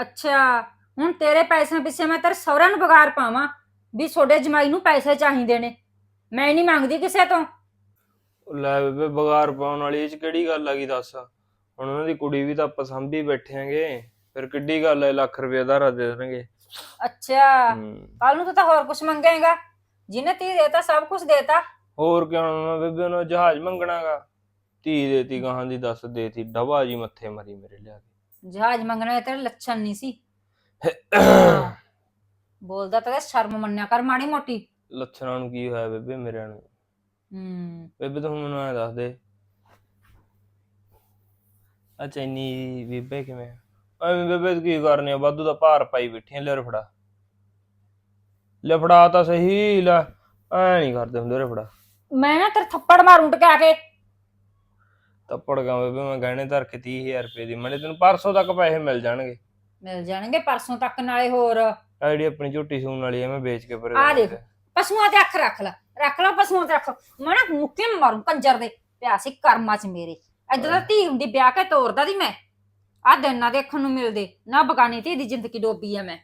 [SPEAKER 1] ਅੱਛਾ ਹੁਣ ਤੇਰੇ ਪੈਸਿਆਂ ਪਿੱਛੇ ਮੈਂ ਤੇਰੇ ਸਹੁਰਿਆਂ ਨੂੰ ਬਗਾਰ ਪਾਵਾਂ ਵੀ ਤੁਹਾਡੇ ਜਮਾਈ ਨੂੰ ਪੈਸੇ ਚਾਹੀਦੇ ਨੇ। ਮੈਂ ਨਹੀਂ ਮੰਗਦੀ ਕਿਸੇ ਤੋਂ।
[SPEAKER 4] ਉਹ ਲੈ ਬੇਬੇ ਬਗਾਰ ਪਾਉਣ ਵਾਲੀ ਇਹ ਚ ਕਿਹੜੀ ਗੱਲ ਆ ਗਈ ਦੱਸ? ਹੁਣ ਉਹਨਾਂ ਦੀ ਕੁੜੀ ਵੀ ਤਾਂ ਆਪਾਂ ਸਾਂਭੀ ਬੈਠਿਆਂਗੇ ਫਿਰ ਕਿੱਡੀ ਗੱਲ ਐ ਲੱਖ ਰੁਪਇਆ ਧਾਰਾ ਦੇ ਦੇਣਗੇ।
[SPEAKER 1] ਅੱਛਾ
[SPEAKER 4] ਹੂੰ।
[SPEAKER 1] ਕੱਲ ਨੂੰ ਤੂੰ ਤਾਂ ਹੋਰ ਕੁਝ ਮੰਗੇਗਾ। ਜਿਹਨੇ ਤੀ ਦੇਤਾ ਸਭ ਕੁਝ ਦੇਤਾ।
[SPEAKER 4] ਹੋਰ ਕਿਉਂ ਨਾ ਬੇਬੇ ਉਹਨੂੰ ਜਹਾਜ਼ ਮੰਗਣਾਗਾ। ਧੀ ਦੇਤੀ ਗਾਹਾਂ ਦੀ ਦੱਸ ਦੇਤੀ ਡਬਾ ਜੀ ਮੱਥੇ ਮਰੀ ਮੇਰੇ ਲਿਆ ਕੇ।
[SPEAKER 1] ਜਹਾਜ਼ ਮੰਗਣਾ ਇਹ ਤੇਰੇ ਲੱਛਣ ਨਹੀਂ ਸੀ? ਬੋਲਦਾ ਤਾਂ ਸ਼ਰਮ ਮੰਨਿਆ ਕਰ ਮਾੜੀ ਮੋਟੀ।
[SPEAKER 4] ਲੱਛਣਾਂ ਨੂੰ ਕੀ ਹੋਇਆ ਬੇਬੇ ਮੇਰੇ ਨੂੰ?
[SPEAKER 1] ਹੂੰ।
[SPEAKER 4] ਬੇਬੇ ਤੂੰ ਮੈਨੂੰ ਐ ਦੱਸ ਦੇ। ਅੱਛਾ ਇੰਨੀ ਬੇਬੇ ਕਿਵੇਂ ਆ? ਐਵੇਂ ਬੇਬੇ ਤੂੰ ਕੀ ਕਰਨੀ ਆ? ਵਾਧੂ ਦਾ ਭਾਰ ਪਾਈ ਬੈਠੀ ਆ ਲੈ ਉਰੇ ਫੜਾ ਲੈ ਫੜਾ ਤਾਂ ਸਹੀ ਲੈ ਐ ਨਹੀਂ ਕਰਦੇ ਹੁੰਦੇ ਰੇ ਫੜਾ
[SPEAKER 1] ਮੈਂ ਨਾ ਤੇਰੇ ਥੱਪੜ ਮਾਰੂੰ ਟਕਾ ਕੇ।
[SPEAKER 4] ਤੱਪੜ ਗਾ ਬੇਬੇ ਮੈਂ ਗਹਿਣੇ ਧਰ ਕੇ 30000 ਰੁਪਏ ਦੀ। ਮੈਨੇ ਤੈਨੂੰ ਪਰਸੋਂ ਤੱਕ ਪੈਸੇ ਮਿਲ ਜਾਣਗੇ।
[SPEAKER 1] ਮਿਲ ਜਾਣਗੇ ਪਰਸੋਂ ਤੱਕ ਨਾਲੇ ਹੋਰ।
[SPEAKER 4] ਆ ਜਿਹੜੀ ਆਪਣੀ ਝੋਟੀ ਸੂਣ ਵਾਲੀ ਐ ਮੈਂ ਵੇਚ ਕੇ ਪਰ
[SPEAKER 1] ਆ ਦੇਖ। ਪਸ਼ੂਆਂ ਤੇ ਅੱਖ ਰੱਖ ਲੈ ਰੱਖ ਲੈ ਪਸ਼ੂਆਂ ਤੇ ਰੱਖ ਮੈਂ ਨਾ ਮੁੱਕੇ ਮਾਰੂ ਕੰਜਰ ਦੇ? ਪਿਆ ਸੀ ਕਰਮਾਂ ਚ ਮੇਰੇ। ਏਦਾਂ ਦਾ ਧੀ ਹੁੰਦੀ ਵਿਆਹ ਕੇ ਤੋਰਦਾ ਦੀ ਮੈਂ। ਆ ਦਿਨ ਨਾ ਦੇਖਣ ਨੂੰ ਮਿਲਦੇ ਨਾ ਬਗਾਨੀ ਧੀ ਦੀ ਜ਼ਿੰਦਗੀ ਡੋਬੀ ਆ ਮੈਂ।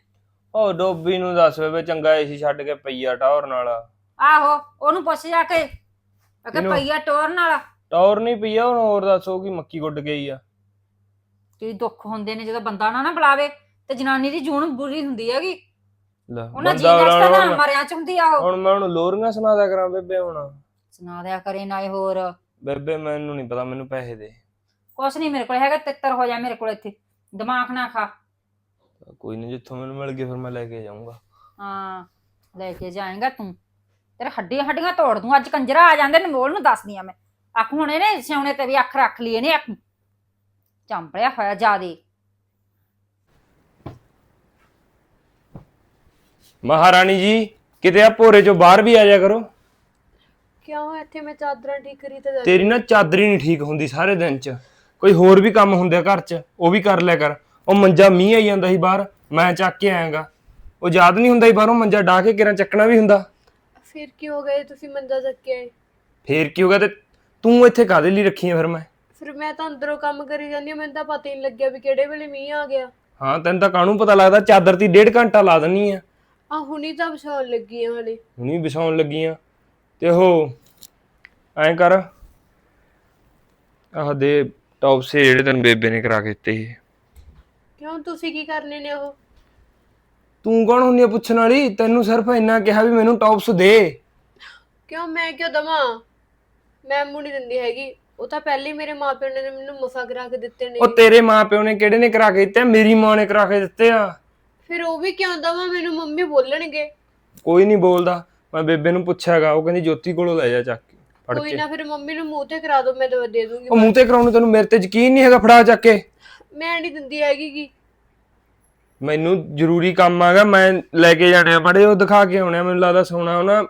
[SPEAKER 4] ਉਹ ਡੋਬੀ ਨੂੰ ਦੱਸ ਬੇਬੇ ਚੰਗਾ ਏਸੀ ਛੱਡ ਕੇ ਪਈਆ ਟਾਵਰ ਨਾਲ।
[SPEAKER 1] ਆਹੋ ਉਹਨੂੰ ਪੁੱਛ ਜਾ ਕੇ।
[SPEAKER 4] ਕਿਹਨੂੰ?
[SPEAKER 1] ਪਈਆ ਟੋਰ ਨਾਲ।
[SPEAKER 4] ਟਾਵਰ ਨਹੀਂ ਪਈਆ ਹੁਣ ਹੋਰ ਦੱਸੋ ਕਿ ਮੱਕੀ ਗੁੱਡ ਗਈ ਆ।
[SPEAKER 1] ਕੀ ਦੁੱਖ ਹੁੰਦੇ ਨੇ ਜਦੋਂ ਬੰਦਾ ਨਾ ਨਾ ਬੁਲਾਵੇ ਤੇ ਜਨਾਨੀ ਦੀ ਜੂਨ ਬੁਰੀ ਹੁੰਦੀ ਹੈਗੀ।
[SPEAKER 4] ਲੈ
[SPEAKER 1] ਉਹਨਾਂ ਜੀ
[SPEAKER 4] ਬੰਦਾ
[SPEAKER 1] ਰਸਤਾ ਨਾ
[SPEAKER 4] ਬੁਲਾਉਣਾ
[SPEAKER 1] ਮਰਿਆਂ ਚ ਹੁੰਦੀ ਆ ਉਹ।
[SPEAKER 4] ਹੁਣ ਮੈਂ ਉਹਨੂੰ ਲੋਰੀਆਂ ਸੁਣਾ ਦਿਆ ਕਰਾਂ ਬੇਬੇ ਹੁਣ।
[SPEAKER 1] ਸੁਣਾ ਦਿਆ ਕਰੇ ਨਾ ਇਹ ਹੋਰ।
[SPEAKER 4] ਬੇਬੇ ਮੈਨੂੰ ਨਹੀਂ ਪਤਾ ਮੈਨੂੰ ਪੈਸੇ ਦੇ।
[SPEAKER 1] ਕੁਛ ਨਹੀਂ ਮੇਰੇ ਕੋਲ ਹੈਗਾ ਤਿੱਤਰ ਹੋ ਜਾ ਮੇਰੇ ਕੋਲ ਇੱਥੇ। ਦਿਮਾਗ ਨਾ ਖਾ।
[SPEAKER 4] ਕੋਈ ਨਹੀਂ ਜਿੱਥੋਂ ਮੈਨੂੰ ਮਿਲ ਗਏ ਫਿਰ ਮੈਂ ਲੈ ਕੇ ਜਾਊਂਗਾ।
[SPEAKER 1] ਹਾਂ ਲੈ ਕੇ ਜਾਏਗਾ ਤੂੰ। ਤੇਰੇ ਹੱਡੀਆਂ ਹੱਡੀਆਂ ਤੋੜ ਦੂੰ। ਅੱਜ ਕੰਜਰਾ ਆ ਜਾਂਦੇ ਨੇ ਮੋਲ ਨੂੰ ਦੱਸਦੀ ਆ ਮੈਂ। ਅੱਖ ਹੁਣ ਇਹਨੇ ਸਿਉਣੇ ਤੇ ਵੀ ਅੱਖ ਰੱਖ ਲਈ ਇਹਨੇ ਅੱਖ ਚੰਪੜਿਆ ਹੋਇਆ ਜਿਆਦੇ।
[SPEAKER 4] ਮਹਾਰਾਣੀ ਜੀ ਕਿਤੇ ਆ ਭੋਰੇ ਚੋਂ ਬਾਹਰ ਵੀ ਆ ਜਾ ਕਰੋ।
[SPEAKER 2] ਕਿਉਂ? ਇੱਥੇ ਮੈਂ ਚਾਦਰਾਂ ਠੀਕ ਕਰੀ ਤੇ
[SPEAKER 4] ਤੇਰੀ ਨਾ ਚਾਦਰੀ ਨਹੀਂ ਠੀਕ ਹੁੰਦੀ ਸਾਰੇ ਦਿਨ ਚ। ਕੋਈ ਹੋਰ ਵੀ ਕੰਮ ਹੁੰਦੇ ਆ ਘਰ ਚ ਉਹ ਵੀ ਕਰ ਲਿਆ ਕਰ। ਉਹ ਮੰਜਾ ਮੀਂਹ ਆਈ ਜਾਂਦਾ ਸੀ ਬਾਹਰ ਮੈਂ ਚੱਕ ਕੇ ਆਇਆਗਾ। ਉਹ ਯਾਦ ਨਹੀਂ ਹੁੰਦਾ ਸੀ ਬਾਹਰੋਂ ਮੰਜਾ ਢਾ ਕੇ ਕਿਰਾਂ ਚੱਕਣਾ ਵੀ ਹੁੰਦਾ।
[SPEAKER 2] ਫਿਰ ਕੀ ਹੋ ਗਏ ਤੁਸੀਂ ਮੰਜਾ ਚੱਕਿਆ
[SPEAKER 4] ਫੇਰ ਕੀ ਹੋਗਾ ਤੇ ਤੂੰ ਇੱਥੇ ਕਾਦੇ ਲਈ ਰੱਖੀ ਆ ਫਿਰ ਮੈਂ?
[SPEAKER 2] ਫਿਰ ਮੈਂ ਤਾਂ ਅੰਦਰੋਂ ਕੰਮ ਕਰੀ ਜਾਂਦੀ ਹਾਂ ਮੈਨੂੰ ਤਾਂ ਪਤਾ ਹੀ ਨਹੀਂ ਲੱਗਿਆ ਵੀ ਕਿਹੜੇ ਵੇਲੇ ਮੀਂਹ ਆ ਗਿਆ।
[SPEAKER 4] ਹਾਂ ਤੈਨੂੰ ਤਾਂ ਕਾਹਨੂੰ ਪਤਾ ਲੱਗਦਾ ਚਾਦਰ ਤੇ ਡੇਢ ਘੰਟਾ ਲਾ ਦਿੰਨੀ ਆ।
[SPEAKER 2] ਆ ਹੁਣੀ ਤਾਂ ਵਿਛਾਉਣ ਲੱਗੀ ਆ ਹਲੇ।
[SPEAKER 4] ਹੁਣੀ ਵਿਛਾਉਣ ਲੱਗੀ ਆ। ਤੇ ਉਹ ਐਂ ਕਰ। ਆਹ ਦੇ ਟੌਪ ਸੇ ਜਿਹੜੇ ਤੈਨੂੰ ਬੇਬੇ ਨੇ ਕਰਾ ਕੇ ਦਿੱਤੇ ਸੀ।
[SPEAKER 2] ਕਿਉਂ ਤੁਸੀਂ ਕੀ ਕਰਨੇ ਨੇ ਉਹ?
[SPEAKER 4] ਤੂੰ ਕੌਣ ਹੁੰਨੀ ਆ ਪੁੱਛਣ ਵਾਲੀ? ਤੈਨੂੰ ਸਿਰਫ ਇੰਨਾ ਕਿਹਾ ਵੀ ਮੈਨੂੰ ਟੌਪਸ ਦੇ।
[SPEAKER 2] ਕਿਉਂ ਮੈਂ ਕਿਉਂ ਦਵਾਂ? ਮੈਂ ਮੁੜੀ ਦਿੰਦੀ ਹੈਗੀ। ਉਹ ਤਾਂ ਪਹਿਲੇ ਹੀ ਮੇਰੇ ਮਾਪਿਆਂ ਨੇ ਮੈਨੂੰ ਮੁਫਾ ਕਰਾ ਕੇ ਦਿੱਤੇ ਨੇ।
[SPEAKER 4] ਉਹ ਤੇਰੇ ਮਾਪਿਓ ਨੇ ਕਿਹੜੇ ਨੇ ਕਰਾ ਕੇ ਦਿੱਤੇ ਆ? ਮੇਰੀ ਮਾਂ ਨੇ ਕਰਾ ਕੇ ਦਿੱਤੇ ਆ।
[SPEAKER 2] ਫਿਰ ਉਹ ਵੀ ਕਿਉਂ ਦਵਾਂ? ਮੈਨੂੰ ਮੰਮੀ ਬੋਲਣਗੇ।
[SPEAKER 4] ਕੋਈ ਨਹੀਂ ਬੋਲਦਾ। ਮੈਂ ਬੇਬੇ ਨੂੰ ਪੁੱਛਿਆਗਾ ਉਹ ਕਹਿੰਦੀ ਜੋਤੀ ਕੋਲੋਂ ਲੈ ਜਾ ਚੱਕ ਕੇ ਫੜ
[SPEAKER 2] ਕੋਈ
[SPEAKER 4] ਕੇ।
[SPEAKER 2] ਨਾ ਫਿਰ ਮੰਮੀ ਨੂੰ ਮੂੰਹ ਤੇ ਕਰਾ ਦੋ ਮੈਂ ਦਵਾ ਦੇ ਦੂੰਗੀ।
[SPEAKER 4] ਉਹ ਮੂੰਹ ਤੇ ਕਰਾਉਣ ਨੂੰ ਤੈਨੂੰ ਮੇਰੇ ਤੇ ਯਕੀਨ ਨਹੀਂ ਹੈਗਾ ਫੜਾ ਚੱਕ ਕੇ।
[SPEAKER 2] ਮੈਂ ਨਹੀਂ ਦਿੰਦੀ ਹੈਗੀ ਕੀ
[SPEAKER 4] ਮੈਨੂੰ ਜ਼ਰੂਰੀ ਕੰਮ ਆਗਾ ਮੈਂ ਲੈ ਕੇ ਜਾਣੇ ਆ। ਬੜੇ ਉਹ ਦਿਖਾ ਕੇ ਆਉਣੇ ਆ। ਮੈਨੂੰ ਲੱਗਦਾ ਸੋਨਾ ਉਹਨਾਂ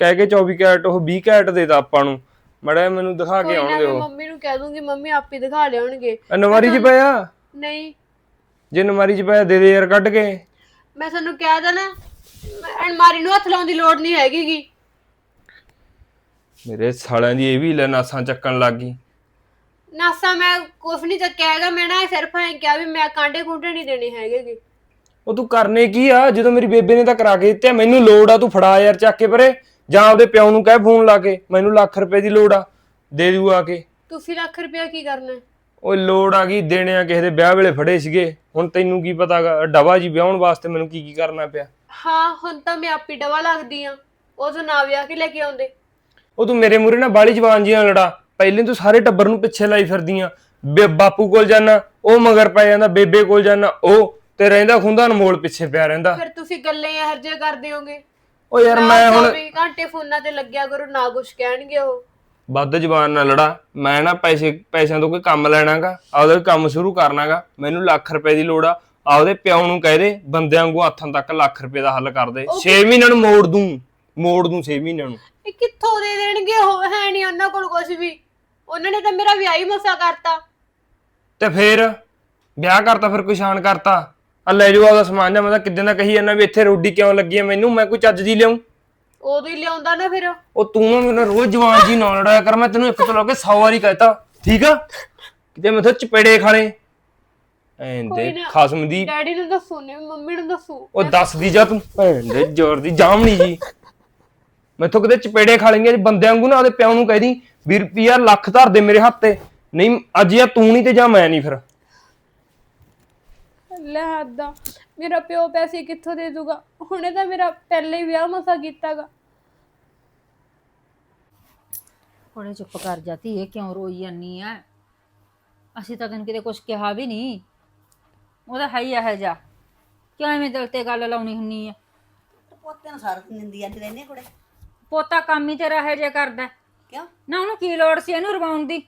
[SPEAKER 4] ਕਹਿ ਕੇ 24 ਕੈਰਟ ਉਹ 20 ਕੈਰਟ ਦੇਤਾ ਆਪਾਂ ਨੂੰ। ਮੜਾ ਮੈਨੂੰ ਦਿਖਾ ਕੇ
[SPEAKER 2] ਮੈਂ
[SPEAKER 4] ਉਹ।
[SPEAKER 2] ਮੰਮੀ ਨੂੰ ਕਹਿ ਦੂੰਗੀ ਮੰਮੀ ਆਪੇ ਦਿਖਾ ਲਿਆਉਣਗੇ।
[SPEAKER 4] ਨਵਾਰੀ ਚ ਪਿਆ?
[SPEAKER 2] ਨਹੀਂ।
[SPEAKER 4] ਜੇ ਨਵਾਰੀ ਚ ਪਿਆ ਦੇ ਦੇ ਯਾਰ ਕੱਢ ਕੇ।
[SPEAKER 2] ਮੈਂ ਤੁਹਾਨੂੰ ਕਹਿ ਦਾਂ ਨਾ ਮੈਂ ਅਲਮਾਰੀ ਨੂੰ ਹੱਥ ਲਾਉਣ ਦੀ ਲੋੜ ਨਹੀਂ ਹੈਗੀ ਗੀ
[SPEAKER 4] ਮੇਰੇ ਸਾਲਿਆਂ ਦੀ ਇਹ ਵੀ ਲੈ ਨਾਸਾਂ ਚੱਕਣ ਲੱਗ ਗਈ।
[SPEAKER 2] ਨਾਸਾ ਮੈਂ ਕੁਛ ਨਹੀਂ ਚੱਕਿਆ ਹੈਗਾ ਮੈਂ ਨਾ ਸਿਰਫ ਐਂ ਕਿਹਾ ਵੀ ਮੈਂ ਕਾਂਡੇ ਕੁੰਡੇ ਨਹੀਂ ਦੇਣੇ ਹੈਗੇ ਗੇ
[SPEAKER 4] ਉਹ ਤੂੰ ਕਰਨੇ ਕੀ ਆ? ਜਦੋਂ ਮੇਰੀ ਬੇਬੇ ਨੇ ਤਾਂ ਕਰਾ ਕੇ ਦਿੱਤੇ ਮੈਨੂੰ ਲੋੜ ਆ ਤੂੰ ਫੜਾ ਯਾਰ ਚੱਕ ਕੇ ਪਰੇ। ਜਾਂ ਆਪਦੇ ਪਿਓ ਨੂੰ ਕਹਿ ਫੋਨ ਲਾ ਕੇ ਮੈਨੂੰ ਲੱਖ ਰੁਪਏ ਦੀ ਲੋੜ ਆ ਦੇ ਦੂ ਆ ਕੇ।
[SPEAKER 2] ਤੁਸੀਂ ਲੱਖ ਰੁਪਇਆ ਕੀ ਕਰਨਾ ਹੈ?
[SPEAKER 4] ਓਏ ਲੋੜ ਆ ਗਈ ਦੇਣੇ ਆ ਕਿਸੇ ਦੇ ਵਿਆਹ ਵੇਲੇ ਫੜੇ ਸੀਗੇ। ਹੁਣ ਤੈਨੂੰ ਕੀ ਪਤਾਗਾ ਡਵਾ ਜੀ ਵਿਆਹਣ ਵਾਸਤੇ ਮੈਨੂੰ ਕੀ ਕੀ ਕਰਨਾ ਪਿਆ।
[SPEAKER 2] ਹਾਂ ਹੁਣ ਤਾਂ ਮੈਂ ਆਪੀ ਡਵਾ ਲੱਗਦੀ ਆ। ਉਹ ਜੋ ਨਾ ਵਿਆਹ ਕੇ ਲੈ ਕੇ ਆਉਂਦੇ।
[SPEAKER 4] ਉਹ ਤੂੰ ਮੇਰੇ ਮੂਰੇ ਨਾ ਬਾਲੀ ਜਵਾਨ ਜੀ ਨਾਲ ਲੜਾ। ਪਹਿਲੇ ਤੂੰ ਸਾਰੇ ਟੱਬਰ ਨੂੰ ਪਿੱਛੇ ਲਾਈ ਫਿਰਦੀ ਆ। ਬਾਪੂ ਕੋਲ ਜਾਣਾ ਉਹ ਮਗਰ ਪੈ ਜਾਂਦਾ ਬੇਬੇ ਕੋਲ ਜਾਣਾ ਉਹ ਤੇ ਰਹਿੰਦਾ ਖੁੰਦਾ ਅਨਮੋਲ ਪਿੱਛੇ ਪਿਆ ਰਹਿੰਦਾ।
[SPEAKER 2] ਫਿਰ ਤੁਸੀਂ ਗੱਲਾਂ ਇਹੋ ਜਿਹੀਆਂ ਕਰਦੇ ਹੋਗੇ
[SPEAKER 4] ਓ ਯਾਰ ਮੈਂ ਹੁਣ
[SPEAKER 2] 24 ਘੰਟੇ ਫੋਨਾਂ ਤੇ ਲੱਗਿਆ ਕਰੋ ਨਾ ਕੁਛ ਕਹਿਣਗੇ ਉਹ।
[SPEAKER 4] ਵੱਧ ਜ਼ਬਾਨ ਨਾਲ ਲੜਾ। ਮੈਂ ਨਾ ਪੈਸੇ ਪੈਸਿਆਂ ਤੋਂ ਕੋਈ ਕੰਮ ਲੈਣਾਗਾ ਆਪਦਾ ਕੰਮ ਸ਼ੁਰੂ ਕਰਨਾਗਾ। ਮੈਨੂੰ ਲੱਖ ਰੁਪਏ ਦੀ ਲੋੜ ਆ। ਆਪਦੇ ਪਿਓ ਨੂੰ ਕਹਿ ਦੇ ਬੰਦਿਆਂ ਵਾਂਗੂ ਹੱਥਾਂ ਤੱਕ ਲੱਖ ਰੁਪਏ ਦਾ ਹੱਲ ਕਰ ਦੇ। 6 ਮਹੀਨਿਆਂ ਨੂੰ ਮੋੜ ਦੂੰ ਮੋੜ ਦੂੰ 6 ਮਹੀਨਿਆਂ ਨੂੰ।
[SPEAKER 2] ਇਹ ਕਿੱਥੋਂ ਦੇ ਦੇਣਗੇ ਉਹ? ਹੈ ਨਹੀਂ ਉਹਨਾਂ ਕੋਲ ਕੁਝ ਵੀ। ਉਹਨਾਂ ਨੇ ਤਾਂ ਮੇਰਾ ਵਿਆਹ ਹੀ ਮਸਾ ਕਰਤਾ।
[SPEAKER 4] ਤੇ ਫੇਰ ਵਿਆਹ ਕਰਤਾ ਫਿਰ ਕੋਈ ਸ਼ਾਨ ਕਰਤਾ? ਆ ਲੈ ਜਾਓ ਆਪਦਾ ਸਮਾਨ ਜਾਂ ਮੈਂ ਤਾਂ ਕਿਦਾਂ ਦਾ ਕਹੀ ਜਾਂਦਾ ਵੀ ਇੱਥੇ ਰੋਡੀ ਕਿਉਂ ਲੱਗੀ ਆ ਮੈਨੂੰ ਮੈਂ ਕੋਈ ਚੱਜ ਦੀ ਲਿਆਉਂ
[SPEAKER 2] ਉਦੋਂ ਹੀ ਲਿਆਉਂਦਾ ਨਾ ਫਿਰ
[SPEAKER 4] ਉਹ। ਤੂੰ ਨਾ ਮੇਰੇ ਨਾਲ ਰੋਜ਼ ਜਵਾਨ ਜੀ ਨਾ ਲੜਾਇਆ ਕਰ ਮੈਂ ਤੈਨੂੰ ਇੱਕ ਤੋਂ ਲਾ ਕੇ 100 ਵਾਰੀ ਕਹਿਤਾ। ਠੀਕ ਆ? ਕਿਤੇ ਮੈਥੋਂ ਚਪੇੜੇ ਖਾਣੇ। ਐਂ ਦੇ
[SPEAKER 2] ਨਾ।
[SPEAKER 4] ਖਸਮ ਦੀ।
[SPEAKER 2] ਡੈਡੀ ਨੂੰ ਦੱਸੋ ਨੇ ਮੰਮੀ ਨੂੰ ਦੱਸੋ।
[SPEAKER 4] ਉਹ ਦੱਸਦੀ ਜਾ ਤੂੰ। ਭੈਣ ਦੇ ਜ਼ੋਰ ਦੀ ਜਾਮਣੀ ਜੀ। ਮੈਥੋਂ ਕਿਤੇ ਚਪੇੜੇ ਖਾ ਲਈਆਂ ਜੇ ਬੰਦਿਆਂ ਵਾਂਗੂ ਨਾ ਉਹਦੇ ਪਿਓ ਨੂੰ ਕਹਿ ਦੀ ਵੀ ਰੁਪਿਆ ਲੱਖ ਧਰ ਦੇ ਮੇਰੇ ਹੱਥ ਤੇ। ਨਹੀਂ ਅੱਜ ਜਾਂ ਤੂੰ ਨਹੀਂ ਤੇ ਜਾਂ ਮੈਂ ਨਹੀਂ ਫਿਰ।
[SPEAKER 2] ਲੈ ਹੱਦਾਂ। ਮੇਰਾ ਪਿਓ ਪੈਸੇ ਕਿੱਥੋਂ ਦੇ ਦੂਗਾ? ਹੁਣੇ ਤਾਂ ਮੇਰਾ ਪਹਿਲੇ ਹੀ ਵਿਆਹ ਮਸਾ ਕੀਤਾਗਾ।
[SPEAKER 1] ਕੋਲੇ ਚੁੱਪ ਕਰ ਜਾ ਧੀਏ ਕਿਉਂ ਰੋਈ ਜਾਨੀ ਆ ਅਸੀਂ ਤਾਂ ਤੈਨੂੰ ਕਿਤੇ ਕੁਝ ਕਿਹਾ ਵੀ ਨਹੀਂ। ਉਹਦਾ ਹੈ ਹੀ ਇਹ ਜਾ ਕਿਉਂ ਐਵੇਂ ਦਿਲ ਤੇ ਗੱਲ ਲਾਉਣੀ ਹੁੰਨੀ ਆ
[SPEAKER 3] ਪੋਤੇ ਨੂੰ ਸਾਰਾ ਦਿਨ ਨਿੰਦੀ ਜਾਂਦੀ ਰਹਿੰਦੀ ਆ ਕੁੜੇ?
[SPEAKER 1] ਪੋਤਾ ਕੰਮ ਹੀ ਤੇਰਾ ਇਹ ਜੇ ਕਰਦਾ।
[SPEAKER 3] ਕਿਉਂ?
[SPEAKER 1] ਨਾ ਉਹਨੂੰ ਕੀ ਲੋੜ ਸੀ ਇਹਨੂੰ ਰਵਾਉਣ ਦੀ?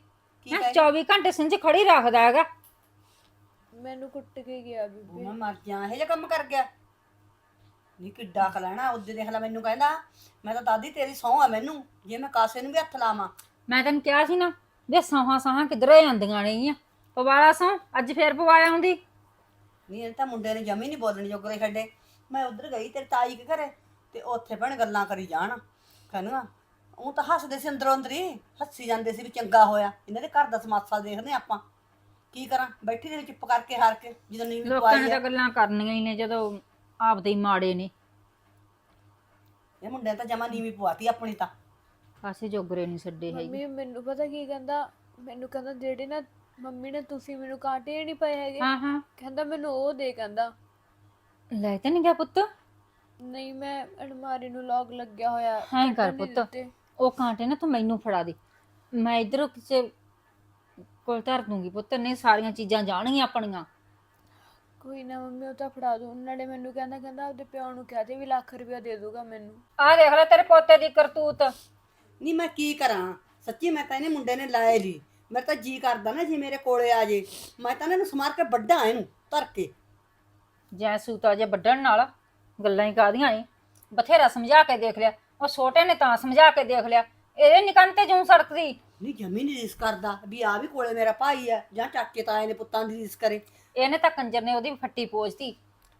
[SPEAKER 1] ਹੈਂ, 24 ਘੰਟੇ ਸਿੰਜ ਖੜੀ ਰੱਖਦਾ ਹੈਗਾ।
[SPEAKER 2] ਮੈਨੂੰ ਕੁੱਟ ਕੇ ਗਿਆ ਬੀਬੀ।
[SPEAKER 3] ਮੈਂ ਮਰ ਜਾ ਇਹ ਜਿਹਾ ਕੰਮ ਕਰ ਗਿਆ। ਨੀ ਕਿੱਡਾ ਖਲਾਣਾ ਉਹਦੇ ਦੇਖ ਲੈ ਮੈਨੂੰ ਕਹਿੰਦਾ ਮੈਂ ਤਾਂ ਦਾਦੀ ਤੇਰੀ ਸਹੁੰ ਆ ਮੈਨੂੰ ਜੇ ਮੈਂ ਕਾਸੇ ਨੂੰ ਵੀ ਹੱਥ ਲਾਵਾਂ।
[SPEAKER 1] ਮੈਂ ਤੈਨੂੰ ਕਿਹਾ ਸੀ ਨਾ ਵੇ ਸੌਹਾਂ ਸੌਹਾਂ ਕਿਧਰੇ ਜਾਂਦੀਆਂ ਨੇਗੀਆਂ ਪਵਾਲਾ ਸੌ ਅੱਜ ਫੇਰ ਪਵਾਇਆ ਹੁੰਦੀ
[SPEAKER 3] ਨਹੀਂ ਇਹ ਤਾਂ ਮੁੰਡੇ ਨੇ ਜਮੀ ਨਹੀਂ ਬੋਲਣ ਜੋਗਰੇ ਛੱਡੇ ਮੈਂ ਉਧਰ ਗਈ ਤੇਰੇ ਤਾਈ ਕੇ ਘਰੇ ਤੇ ਉੱਥੇ ਭੈਣ ਗੱਲਾਂ ਕਰੀ ਜਾਣ। ਕਹਿੰਦਾ ਉਹ ਤਾਂ ਹੱਸਦੇ ਸੀ ਅੰਦਰੋਂ ਅੰਦਰੀ ਹੱਸੀ ਜਾਂਦੇ ਸੀ ਵੀ ਚੰਗਾ ਹੋਇਆ। ਇਹਨਾਂ ਦੇ ਘਰ ਦਾ ਸਮਾਸਾ ਦੇਖਦੇ ਆਪਾਂ। ਕੀ ਕਰਾਂ? ਬੈਠੀ ਦੇ ਚੁੱਪ ਕਰਕੇ ਹਾਰ ਕੇ ਜਦੋਂ ਨੀਵੀਂ
[SPEAKER 1] ਲੋਕਾਂ ਨੇ
[SPEAKER 3] ਪਵਾਈ
[SPEAKER 1] ਤਾਂ
[SPEAKER 3] ਆ।
[SPEAKER 1] ਗੱਲਾਂ ਕਰਨੀਆਂ ਹੀ ਨੇ ਜਦੋਂ ਆਪਦੇ ਹੀ ਮਾੜੇ ਨੇ।
[SPEAKER 3] ਇਹ ਮੁੰਡੇ ਨੇ ਤਾਂ ਜਮਾ ਨੀਵੀਂ ਪਵਾਤੀ ਆਪਣੀ ਤਾਂ।
[SPEAKER 1] ਕਾਸੇ ਜੋਗਰੇ ਨਹੀਂ ਛੱਡੇ ਹੈਗੇ।
[SPEAKER 2] ਮੰਮੀ ਮੈਨੂੰ ਪਤਾ ਕੀ ਕਹਿੰਦਾ? ਮੈਨੂੰ ਕਹਿੰਦਾ ਜਿਹੜੇ ਨਾ ਮੰਮੀ ਨੇ ਤੁਸੀਂ ਮੈਨੂੰ ਕਾਂਟੇ ਨਹੀਂ ਪਏ ਹੈਗੇ।
[SPEAKER 1] ਹਾਂ ਹਾਂ।
[SPEAKER 2] ਕਹਿੰਦਾ ਮੈਨੂੰ ਉਹ ਦੇ ਕਹਿੰਦਾ।
[SPEAKER 1] ਲੈ ਤੇ ਨਹੀਂ ਗਿਆ ਪੁੱਤ।
[SPEAKER 2] ਨਹੀਂ ਮੈਂ ਅਲਮਾਰੀ ਨੂੰ ਲੌਕ ਲੱਗਿਆ ਹੋਇਆ।
[SPEAKER 1] ਹਾਂ ਕਰ
[SPEAKER 2] ਕੱਢਣ ਨਹੀਂ
[SPEAKER 1] ਪੁੱਤ।
[SPEAKER 2] ਦਿੱਤੇ।
[SPEAKER 1] ਉਹ ਕਾਂਟੇ ਨਾ ਤੂੰ ਮੈਨੂੰ ਫੜਾ ਦੇ। ਮੈਂ ਇਧਰੋਂ ਕਿਸੇ ਕੋਲ ਧਰ ਦੂੰਗੀ ਪੁੱਤ ਨੇ ਸਾਰੀਆਂ ਚੀਜ਼ਾਂ ਜਾਣਗੀਆਂ ਆਪਣੀਆਂ।
[SPEAKER 2] ਕੋਈ ਨਾ ਮੰਮੀ ਉਹ ਤਾਂ ਫੜਾ ਦੂੰ ਨਾਲੇ ਮੈਨੂੰ ਕਹਿੰਦਾ ਕਹਿੰਦਾ ਆਪਦੇ ਪਿਓ ਨੂੰ ਕਹਿ ਦੇ ਵੀ ਲੱਖ ਰੁਪਇਆ ਦੇ ਦੂਗਾ ਮੈਨੂੰ।
[SPEAKER 1] ਆਹ ਦੇਖ ਲੈ ਤੇਰੇ ਪੋਤੇ ਦੀ ਕਰਤੂਤ।
[SPEAKER 3] ਨਹੀਂ ਮੈਂ ਕੀ ਕਰਾਂ? ਸੱਚੀ ਮੈਂ ਤਾਂ ਇਹਨੇ ਮੁੰਡੇ ਨੇ ਲਾਏ ਲਈ ਮੇਰਾ ਤਾਂ ਜੀ ਕਰਦਾ ਨਾ ਜੀ ਮੇਰੇ ਕੋਲੇ ਆ ਜੇ। ਮੈਂ ਤਾਂ ਇਹਨੂੰ ਸਮਾਰ ਕੇ ਵੱਡਾ ਇਹਨੂੰ ਧਰ ਕੇ।
[SPEAKER 1] ਜੈ ਸੂਤਾ ਜੇ ਵੱਢਣ ਨਾਲ ਗੱਲਾਂ ਹੀ ਕਾਦੀਆਂ ਏ ਬਥੇਰਾ ਸਮਝਾ ਕੇ ਦੇਖ ਲਿਆ। ਉਹ ਛੋਟੇ ਨੇ ਤਾਂ ਸਮਝਾ ਕੇ ਦੇਖ ਲਿਆ। ਇਹਦੇ ਨਿਕੰਨ ਤੇ ਜੂੰ ਸੜਕਦੀ।
[SPEAKER 3] ਨਹੀਂ ਜਮੀ ਨਹੀਂ ਰੀਸ ਕਰਦਾ ਵੀ ਆ ਵੀ ਕੋਲੇ ਮੇਰਾ ਭਾਈ ਆ ਜਾਂ ਚਾਚੇ ਤਾਏ ਨੇ ਪੁੱਤਾਂ ਦੀ ਰੀਸ ਕਰੇ।
[SPEAKER 1] ਇਹਨੇ ਤਾਂ ਕੰਜਰ ਨੇ ਉਹਦੀ ਫੱਟੀ ਪੋਜਤੀ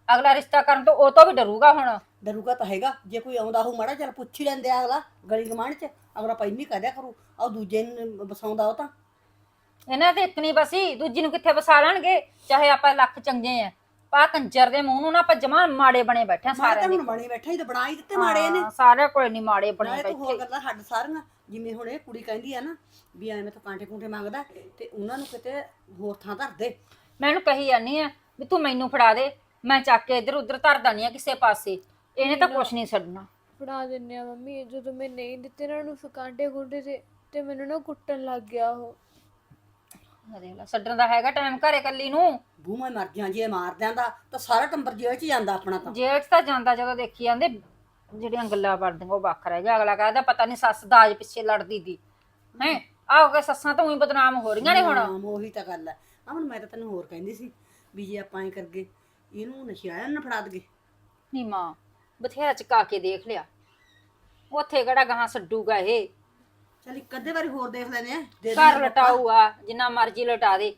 [SPEAKER 1] ਅਗਲਾ ਰਿਸ਼ਤਾ ਕਰਨ ਤੋਂ ਉਹ ਤੋਂ ਵੀ ਡਰੂਗਾ ਹੁਣ।
[SPEAKER 3] ਡਰੂਗਾ ਤਾਂ ਹੈਗਾ ਜੇ ਕੋਈ ਆਉਂਦਾ ਹੋ ਮਾੜਾ ਚੱਲ ਪੁੱਛ ਹੀ ਲੈਂਦੇ ਆ ਅਗਲਾ ਗਲੀ ਗਮਾਨ ਚ ਅਗਲਾ ਪਹਿਲੀ ਕਰਿਆ ਕਰੂ ਆ ਦੂਜੇ ਨੂੰ ਵਸਾਉਂਦਾ ਉਹ ਤਾਂ।
[SPEAKER 1] ਇਹਨਾਂ ਤੇ ਇੱਕ ਨਹੀਂ ਬਸੀ ਦੂਜੀ ਨੂੰ ਕਿੱਥੇ ਵਸਾ ਲੈਣਗੇ ਚਾਹੇ ਆਪਾਂ ਲੱਖ ਚੰਗੇ ਆ। ਪਾ ਕੰਜਰ ਦੇ ਮੂੰਹ ਨੂੰ ਨਾ ਆਪਾਂ ਜਮਾ ਮਾੜੇ ਬਣੇ ਬੈਠੇ ਆ
[SPEAKER 3] ਮੈਂ ਤਾਂ
[SPEAKER 1] ਸਾਰਿਆਂ ਦੇ।
[SPEAKER 3] ਹੁਣ ਬਣੀ ਬੈਠਾ ਹੀ ਤੇ ਬਣਾ ਹੀ ਦਿੱਤੇ ਮਾੜੇ ਨੇ
[SPEAKER 1] ਹਾਂ, ਸਾਰੇ ਕੋਲ ਨਹੀਂ ਮਾੜੇ ਬਣੇ
[SPEAKER 3] ਨਾਲੇ ਤੂੰ ਹੋਰ
[SPEAKER 1] ਬੈਠੇ
[SPEAKER 3] ਗੱਲਾਂ ਹੱਡ ਸਾਰੀਆਂ ਜਿਵੇਂ ਹੁਣ ਇਹ ਕੁੜੀ ਕਹਿੰਦੀ ਆ ਨਾ ਵੀ ਐਵੇਂ ਤਾਂ ਕਾਂਟੇ ਕੁੰਟੇ ਮੰਗਦਾ ਤੇ ਉਹਨਾਂ ਨੂੰ ਕਿਤੇ ਹੋਰ ਥਾਂ ਧਰ ਦੇ।
[SPEAKER 1] ਮੈਂ ਇਹਨੂੰ ਕਹੀ ਜਾਨੀ ਆ ਵੀ ਤੂੰ ਮੈਨੂੰ ਫੜਾ ਦੇ ਮੈਂ ਚੱਕ ਕੇ ਇੱਧਰ ਉੱਧਰ ਧਰ ਦਾਨੀ ਆ ਕਿਸੇ ਪਾਸੇ। ਇਹਨੇ ਤਾਂ ਕੁਛ ਨਹੀਂ ਛੱਡਣਾ।
[SPEAKER 2] ਫੜਾ ਦਿੰਨੇ ਆ ਮੰਮੀ ਜਦੋਂ ਮੈਂ ਨਹੀਂ ਦਿੱਤੇ ਨਾ ਉਹਨੂੰ ਫਕਾਂਡੇ ਗੁੰਡੇ ਤੇ ਤੇ ਮੈਨੂੰ ਨਾ ਕੁੱਟਣ ਲੱਗ ਗਿਆ ਉਹ।
[SPEAKER 1] ਆ ਦੇਖ ਲੈ ਛੱਡਣ ਦਾ ਹੈਗਾ ਟਾਈਮ ਘਰੇ ਕੱਲੀ ਨੂੰ।
[SPEAKER 3] ਬੂ ਮੈਂ ਮਰ ਜਾਂ ਜੇ ਮਾਰ ਦਿਆਂਦਾ ਤਾਂ ਸਾਰਾ ਟੰਬਰ ਜੇਲ੍ਹ ਚ ਜਾਂਦਾ ਆਪਣਾ ਤਾਂ।
[SPEAKER 1] ਜੇਠ ਤਾਂ ਜਾਂਦਾ ਜਦੋਂ ਦੇਖੀ ਜਾਂਦੇ ਜਿਹੜੀਆਂ ਗੱਲਾਂ ਕਰਦੀਆਂ ਉਹ ਵੱਖ ਰਹਿ ਗਿਆ। ਅਗਲਾ ਕਹਿੰਦਾ ਪਤਾ ਨਹੀਂ ਸੱਸ ਦਾਜ ਪਿੱਛੇ ਲੜਦੀ ਦੀ। ਹੈ ਆਹ ਕੇ ਸੱਸਾਂ ਤਾਂ ਉਹੀ ਬਦਨਾਮ ਹੋ ਰਹੀਆਂ ਨੇ ਹੁਣ।
[SPEAKER 3] ਹਾਂ, ਉਹੀ ਤਾਂ ਗੱਲ ਹੈ। ਅਮਨ ਮੈਂ ਤਾਂ ਤੈਨੂੰ ਹੋਰ ਕਹਿੰਦੀ ਸੀ ਵੀ ਜੇ ਆਪਾਂ ਐ ਕਰਗੇ ਇਹਨੂੰ ਨਸ਼ਿਆਇਆ ਨਾ ਫੜਾ ਦਗੇ
[SPEAKER 1] ਨੀ ਮਾਂ ਬਥੇਰਾ ਚਕਾ ਕੇ ਦੇਖ ਲਿਆ। ਉੱਥੇ ਕਿਹੜਾ ਗਾਂ ਛੱਡੂਗਾ ਇਹ?
[SPEAKER 3] ਚਲ ਇੱਕ ਅੱਧੇ ਵਾਰੀ ਹੋਰ ਦੇਖ ਲੈਨੇ ਆ। ਦੇ
[SPEAKER 1] ਘਰ ਲਟਾਊ ਆ। ਜਿੰਨਾ ਮਰਜ਼ੀ ਲਟਾ ਦੇ।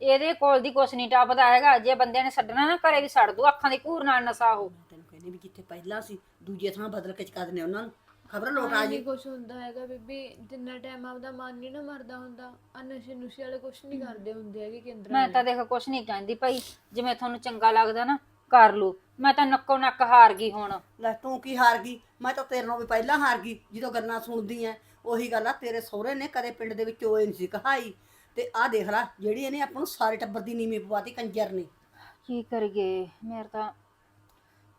[SPEAKER 1] ਇਹਦੇ ਕੋਲ ਦੀ ਕੁਛ ਨਹੀਂ ਟੱਪਦਾ ਹੈਗਾ। ਜੇ ਬੰਦੇ ਨੇ ਛੱਡਣਾ ਨਾ ਘਰੇ ਵੀ ਛੱਡ ਦੂ ਅੱਖਾਂ ਦੀ ਘੂਰ ਨਾਲ ਨਸਾ ਹੋ।
[SPEAKER 3] ਤੈਨੂੰ ਕਹਿੰਦੀ ਵੀ ਜਿੱਥੇ ਪਹਿਲਾਂ ਸੀ ਦੂਜੇ ਥਾਂ ਬਦਲ ਕੇ ਚਕਾ ਦਿੰਦੇ ਉਹਨਾਂ ਨੂੰ। ਖਬਰ ਲੋਟ ਆ ਜੀ
[SPEAKER 2] ਕੁਝ ਹੁੰਦਾ ਹੈਗਾ ਬੀਬੀ ਜਿੰਨਾ ਟਾਈਮ ਆਪਦਾ ਮਨ ਨਹੀਂ ਨਾ ਮਰਦਾ ਹੁੰਦਾ। ਆ ਨਸ਼ੇ ਨੁਸ਼ੇ ਵਾਲੇ ਕੁਝ ਨਹੀਂ ਕਰਦੇ ਹੁੰਦੇ ਹੈਗੇ ਕੇਂਦਰ
[SPEAKER 1] ਮੈਂ ਤਾਂ ਦੇਖ ਕੁਛ ਨਹੀਂ ਕਹਿੰਦੀ ਭਾਈ ਜਿਵੇਂ ਤੁਹਾਨੂੰ ਚੰਗਾ ਲੱਗਦਾ ਨਾ ਕਰ ਲਓ। ਮੈਂ ਤਾਂ ਨੱਕੋ ਨੱਕ ਹਾਰ ਗਈ ਹੁਣ।
[SPEAKER 3] ਲੈ ਤੂੰ ਕੀ ਹਾਰ ਗਈ? ਮੈਂ ਤਾਂ ਤੇਰੇ ਨਾਲੋਂ ਵੀ ਪਹਿਲਾਂ ਹਾਰ ਗਈ ਜਦੋਂ ਗੱਲਾਂ ਸੁਣਦੀ ਐ। ਉਹੀ ਗੱਲ ਆ ਤੇਰੇ ਸਹੁਰੇ ਨੇ ਕਦੇ ਪਿੰਡ ਦੇ ਵਿੱਚ ਓਏ ਨਹੀਂ ਸੀ ਕਹਾਈ। ਤੇ ਆਹ ਦੇਖ ਲੈ ਜਿਹੜੀ ਇਹਨੇ ਆਪਾਂ ਨੂੰ ਸਾਰੇ ਟੱਬਰ ਦੀ ਨੀਵੀਂ ਪਵਾਤੀ ਕੰਜਰ ਨੇ।
[SPEAKER 1] ਕੀ ਕਰੀਏ ਮੇਰਾ ਤਾਂ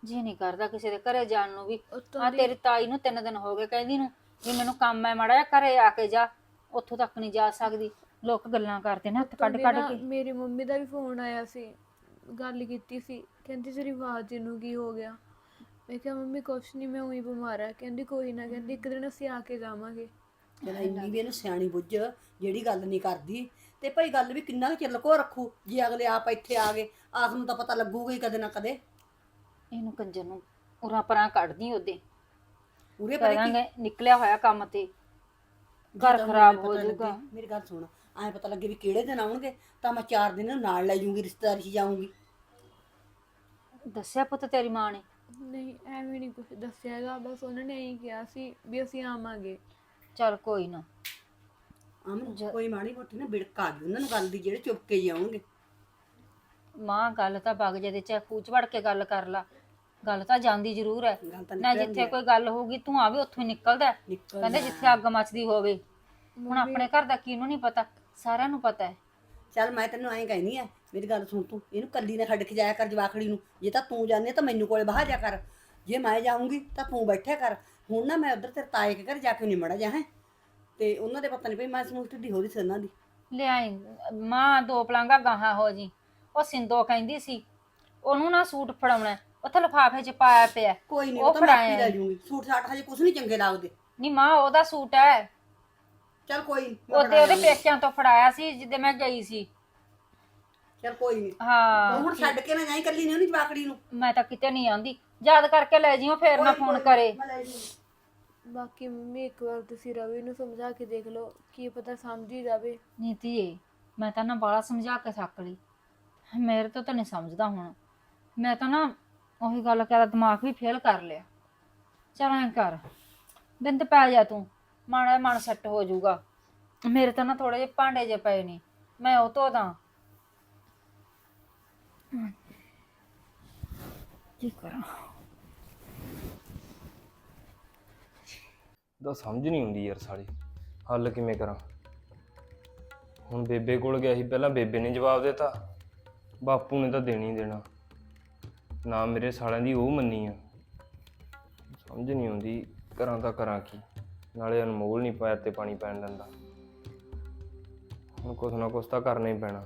[SPEAKER 1] ਜੀ ਨਹੀਂ ਕਰਦਾ ਕਿਸੇ ਦੇ ਘਰੇ ਜਾਣ ਨੂੰ ਵੀ।
[SPEAKER 2] ਉੱਤੋਂ
[SPEAKER 1] ਆ ਤੇਰੀ ਤਾਈ ਨੂੰ ਤਿੰਨ ਦਿਨ ਹੋ ਗਏ ਕਹਿੰਦੀ ਨੂੰ ਵੀ ਮੈਨੂੰ ਕੰਮ ਹੈ ਮਾੜਾ ਜਿਹਾ ਘਰੇ ਆ ਕੇ ਜਾ ਉੱਥੋਂ ਤੱਕ ਨਹੀਂ ਜਾ ਸਕਦੀ। ਲੋਕ ਗੱਲਾਂ ਕਰਦੇ ਨੇ ਹੱਥ ਕੱਢ ਕੱਢ ਕੇ।
[SPEAKER 2] ਮੇਰੀ ਮੰਮੀ ਦਾ ਵੀ ਫੋਨ ਆਇਆ ਸੀ ਗੱਲ ਕੀਤੀ ਸੀ ਕਹਿੰਦੀ ਤੇਰੀ ਆਵਾਜ਼ ਨੂੰ ਕੀ ਹੋ ਗਿਆ? ਮੈਂ ਕਿਹਾ ਮੰਮੀ ਕੁਛ ਨਹੀਂ ਮੈਂ ਉਹੀ ਬਿਮਾਰ ਆ। ਕਹਿੰਦੀ ਕੋਈ ਨਾ ਕਹਿੰਦੀ ਇੱਕ ਦਿਨ ਅਸੀਂ ਆ ਕੇ ਜਾਵਾਂਗੇ।
[SPEAKER 3] ਜਿਹੜਾ ਇੰਨੀ ਵੀ ਇਹਨੂੰ ਸਿਆਣੀ ਬੁੱਝ ਜਿਹੜੀ ਗੱਲ ਨਹੀਂ ਕਰਦੀ। ਤੇ ਭਾਈ ਗੱਲ ਵੀ ਕਿੰਨਾ ਕੁ ਚਿਰ ਲਕੋ ਰੱਖੂ ਜੇ ਅਗਲੇ ਆਪ ਇੱਥੇ ਆ ਗਏ ਆਸ ਨੂੰ ਤਾਂ ਪਤਾ ਲੱਗੂਗਾ ਹੀ ਕਦੇ ਨਾ ਕਦੇ।
[SPEAKER 1] ਇਹਨੂੰ ਕੰਜਰ ਨੂੰ ਉਰਾਂ ਪਰਾਂ ਕੱਢਦੀ ਉਹਦੇ।
[SPEAKER 3] ਪੂਰੇ ਪਰੇ ਕੀ?
[SPEAKER 1] ਨਿਕਲਿਆ ਹੋਇਆ ਕੰਮ ਤੇ। ਘਰ
[SPEAKER 3] ਜਦੋਂ
[SPEAKER 1] ਖਰਾਬ
[SPEAKER 3] ਮੈਨੂੰ
[SPEAKER 1] ਹੋ
[SPEAKER 3] ਪਤਾ
[SPEAKER 1] ਜਾਊਗਾ।
[SPEAKER 3] ਲੱਗੇ, ਮੇਰੀ ਗੱਲ ਸੁਣ ਐਂ ਪਤਾ ਲੱਗੇ ਵੀ ਕਿਹੜੇ ਦਿਨ ਆਉਣਗੇ ਤਾਂ ਮੈਂ ਚਾਰ ਦਿਨ ਇਹਨੂੰ ਨਾਲ ਲੈ ਜਾਊਂਗੀ ਰਿਸ਼ਤੇਦਾਰੀ 'ਚ ਜਾਊਂਗੀ।
[SPEAKER 1] ਦੱਸਿਆ ਪੁੱਤ ਤੇਰੀ ਮਾਂ ਨੇ?
[SPEAKER 2] ਨਹੀਂ ਐਵੇਂ ਨਹੀਂ ਕੁਝ ਦੱਸਿਆ ਹੈਗਾ ਬਸ ਉਹਨਾਂ ਨੇ ਇਹੀ ਕਿਹਾ ਸੀ ਵੀ ਅਸੀਂ ਆਵਾਂਗੇ।
[SPEAKER 1] ਚੱਲ ਕੋਈ ਨਾ।
[SPEAKER 3] ਅਮਨ ਕੋਈ ਮਾੜੀ ਮੋਟੀ ਨਾ ਬਿੜਕ ਆ ਗਈ ਉਹਨਾਂ ਨੂੰ ਗੱਲ ਦੀ ਜਿਹੜੇ ਚੁੱਪ ਕੇ ਜਾਉਂਗੇ
[SPEAKER 1] ਮਾਂ ਗੱਲ ਤਾਂ ਬਗ ਜੇ ਦੇ ਚਾਹੇ ਖੂਚ ਵੜ ਕੇ ਗੱਲ ਕਰ ਲਾ। ਗੱਲ ਤਾਂ ਜਾਂਦੀ ਜ਼ਰੂਰ ਹੈ
[SPEAKER 3] ਗੱਲ ਤਾਂ
[SPEAKER 1] ਨਾ ਜਿੱਥੇ ਕੋਈ ਗੱਲ ਹੋਊਗੀ ਤੂੰ ਆ ਵੀ ਉੱਥੋਂ ਹੀ ਨਿਕਲਦਾ ਹੈ।
[SPEAKER 3] ਨਿਕਲ
[SPEAKER 1] ਕਹਿੰਦੇ ਜਿੱਥੇ ਅੱਗ ਮੱਚਦੀ ਹੋਵੇ। ਹੁਣ ਆਪਣੇ ਘਰ ਦਾ ਕਿਹਨੂੰ ਨਹੀਂ ਪਤਾ? ਸਾਰਿਆਂ ਨੂੰ ਪਤਾ ਹੈ
[SPEAKER 3] ਚੱਲ ਮੈਂ ਤੈਨੂੰ ਐਂ ਕਹਿਨੀ ਆ ਮੇਰੀ ਗੱਲ ਸੁਣ ਤੂੰ ਇਹਨੂੰ ਕੱਲੀ ਨੇ ਛੱਡ ਕੇ ਜਾਇਆ ਕਰ ਜਵਾਖੜੀ ਨੂੰ। ਜੇ ਤਾਂ ਤੂੰ ਜਾਣੇ ਤਾਂ ਮੈਨੂੰ ਕੋਲੇ ਬਾਹਰ ਜਾ ਕਰ। ਜੇ ਮੈਂ ਜਾਊਂਗੀ ਤਾਂ ਤੂੰ ਬੈਠਿਆ ਕਰ। ਹੁਣ ਨਾ ਮੈਂ ਉਧਰ ਤੇਰੇ ਤਾਏ ਕੇ ਘਰ ਜਾ ਕੇ ਨਿਮੜਾ ਜਾ ਹੈ। ਤੇ ਉਹਨਾਂ ਦੇ ਪਤਾ ਨਹੀਂ ਭਈ ਮੈਂ ਸਮੂਹ ਢਿੱਡੀ ਹੋ ਰਹੀ ਸੀ ਉਹਨਾਂ ਦੀ।
[SPEAKER 1] ਲਿਆਈ ਮਾਂ ਦੋ ਪਲਾਂਗਾ ਗਾਹਾਂ ਹੋ ਜੀ। ਉਹ ਸਿੰਦੋ ਕਹਿੰਦੀ ਸੀ ਉਹਨੂੰ ਨਾ ਸੂਟ ਫੜਾਉਣਾ। ਉੱਥੇ ਲਿਫਾਫੇ 'ਚ ਪਾਇਆ ਪਿਆ।
[SPEAKER 3] ਕੋਈ ਨਹੀਂ
[SPEAKER 1] ਉਹ
[SPEAKER 3] ਉਹ ਤਾਂ ਮੈਂ ਆਪੇ
[SPEAKER 1] ਫੜਾਇਆ
[SPEAKER 3] ਲੈ ਜੂੰਗੀ ਸੂਟ ਸਾਟ ਹਜੇ ਕੁਝ ਨਹੀਂ ਚੰਗੇ ਲੱਗਦੇ।
[SPEAKER 1] ਨਹੀਂ ਮਾਂ ਉਹਦਾ ਸੂਟ ਹੈ।
[SPEAKER 3] ਚੱਲ ਕੋਈ ਨੀ, ਮੈਂ
[SPEAKER 1] ਉਹਦੇ ਉਹਦੇ। ਪੇਕਿਆਂ ਤੋਂ ਫੜਾਇਆ ਸੀ ਜਿੱਦੇ ਮੈਂ ਗਈ ਸੀ।
[SPEAKER 3] ਚੱਲ ਕੋਈ ਨਹੀਂ
[SPEAKER 1] ਹਾਂ
[SPEAKER 3] ਹੁਣ ਛੱਡ ਕੇ ਨਾ ਜਾਈ ਕੱਲੀ ਨੇ ਉਹਨੀ ਜਵਾਖੜੀ ਨੂੰ।
[SPEAKER 1] ਮੈਂ ਤਾਂ ਕਿਤੇ ਨਹੀਂ ਆਂਦੀ ਯਾਦ ਕਰਕੇ ਲੈ ਜਿਓ ਫੇਰ ਨਾ ਫੋਨ ਕਰੇ।
[SPEAKER 3] ਮੈਂ ਲੈ ਜੂੰਗੀ।
[SPEAKER 2] ਬਾਕੀ ਮੰਮੀ ਇੱਕ ਵਾਰ ਤੁਸੀਂ ਰਵੀ ਨੂੰ ਸਮਝਾ ਕੇ ਦੇਖ ਲਓ ਕੀ ਪਤਾ ਸਮਝ ਹੀ ਜਾਵੇ।
[SPEAKER 1] ਨੀਤੀ ਮੈਂ ਤਾਂ ਨਾ ਬਾਲਾ ਸਮਝਾ ਕੇ ਥੱਕ ਲਈ ਮੇਰੇ ਤੋਂ ਤਾਂ ਨਹੀਂ ਸਮਝਦਾ ਹੁਣ। ਮੈਂ ਤਾਂ ਨਾ ਉਹੀ ਗੱਲ ਕਰਾ ਦਿਮਾਗ ਵੀ ਫੇਲ ਕਰ ਲਿਆ। ਚਲ ਐਂ ਕਰ ਬਿੰਦ ਪੈ ਜਾ ਤੂੰ। ਮਾੜਾ ਜਿਹਾ ਮਨ ਸੈੱਟ ਹੋ ਜਾਊਗਾ। ਮੇਰੇ ਤਾਂ ਨਾ ਥੋੜੇ ਜਿਹੇ ਭਾਂਡੇ ਜੇ ਪਏ ਨੇ ਮੈਂ ਉਹ ਧੋ ਦਾਂ। ਕੀ ਕਰਾਂ?
[SPEAKER 4] ਦਾ ਸਮਝ ਨਹੀਂ ਆਉਂਦੀ ਯਾਰ ਸਾਲੀ ਹੱਲ ਕਿਵੇਂ ਕਰਾਂ? ਹੁਣ ਬੇਬੇ ਕੋਲ ਗਿਆ ਸੀ ਪਹਿਲਾਂ ਬੇਬੇ ਨੇ ਜਵਾਬ ਦਿੱਤਾ ਬਾਪੂ ਨੇ ਤਾਂ ਦੇਣੀ ਹੀ ਦੇਣਾ। ਨਾ ਮੇਰੇ ਸਾਲਿਆਂ ਦੀ ਉਹ ਮੰਨੀ ਆ। ਸਮਝ ਨਹੀਂ ਆਉਂਦੀ ਕਰਾਂ ਤਾਂ ਕਰਾਂ ਕੀ। ਨਾਲੇ ਅਨਮੋਲ ਨਹੀਂ ਪੈਰ ਤੇ ਪਾਣੀ ਪੈਣ ਦਿੰਦਾ। ਹੁਣ ਕੁਛ ਨਾ ਕੁਛ ਤਾਂ ਕਰਨਾ ਹੀ ਪੈਣਾ।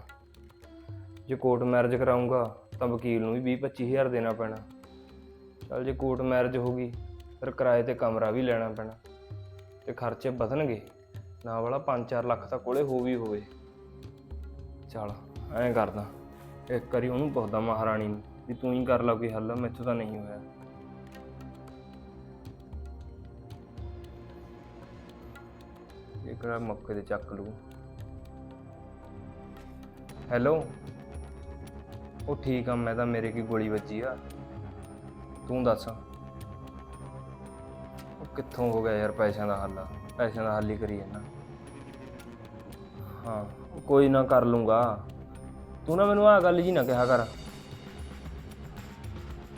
[SPEAKER 4] ਜੇ ਕੋਰਟ ਮੈਰਿਜ ਕਰਾਉਂਗਾ ਤਾਂ ਵਕੀਲ ਨੂੰ ਵੀ 20 25000 ਦੇਣਾ ਪੈਣਾ। ਚਲ ਜੇ ਕੋਰਟ ਮੈਰਿਜ ਹੋ ਗਈ, ਫਿਰ ਕਿਰਾਏ ਤੇ ਕਮਰਾ ਵੀ ਲੈਣਾ ਪੈਣਾ। ਤੇ ਖਰਚੇ ਵਧਣਗੇ ਨਾ ਵਾਲਾ 5-4 ਲੱਖ ਤਾਂ ਕੋਲੇ ਹੋ ਵੀ ਹੋਵੇ। ਚਲ, ਐਂ ਕਰਦਾ। ਇੱਕ ਵਾਰੀ ਉਹਨੂੰ ਪੁੱਛਦਾ ਮਹਾਰਾਣੀ ਨੂੰ ਵੀ ਤੂੰ ਹੀ ਕਰ ਲਾ ਕੋਈ ਹੱਲ, ਮੈਥੋਂ ਤਾਂ ਨਹੀਂ ਹੋਇਆ। ਇਹ ਕਿਹੜਾ ਮੌਕੇ ਤੇ ਚੱਕ ਲੂ ਹੈਲੋ ਉਹ ਠੀਕ ਆ ਮੈਂ ਤਾਂ ਮੇਰੇ ਕੀ ਗੋਲੀ ਵੱਜੀ ਆ ਤੂੰ ਦੱਸ ਉਹ ਕਿੱਥੋਂ ਹੋ ਗਿਆ ਯਾਰ ਪੈਸਿਆਂ ਦਾ ਹੱਲ ਪੈਸਿਆਂ ਦਾ ਹੱਲ ਹੀ ਕਰੀ ਜਾਂਦਾ ਹਾਂ ਉਹ ਕੋਈ ਨਾ ਕਰ ਲੂੰਗਾ ਤੂੰ ਨਾ ਮੈਨੂੰ ਆ ਗੱਲ ਜੀ ਨਾ ਕਿਹਾ ਕਰ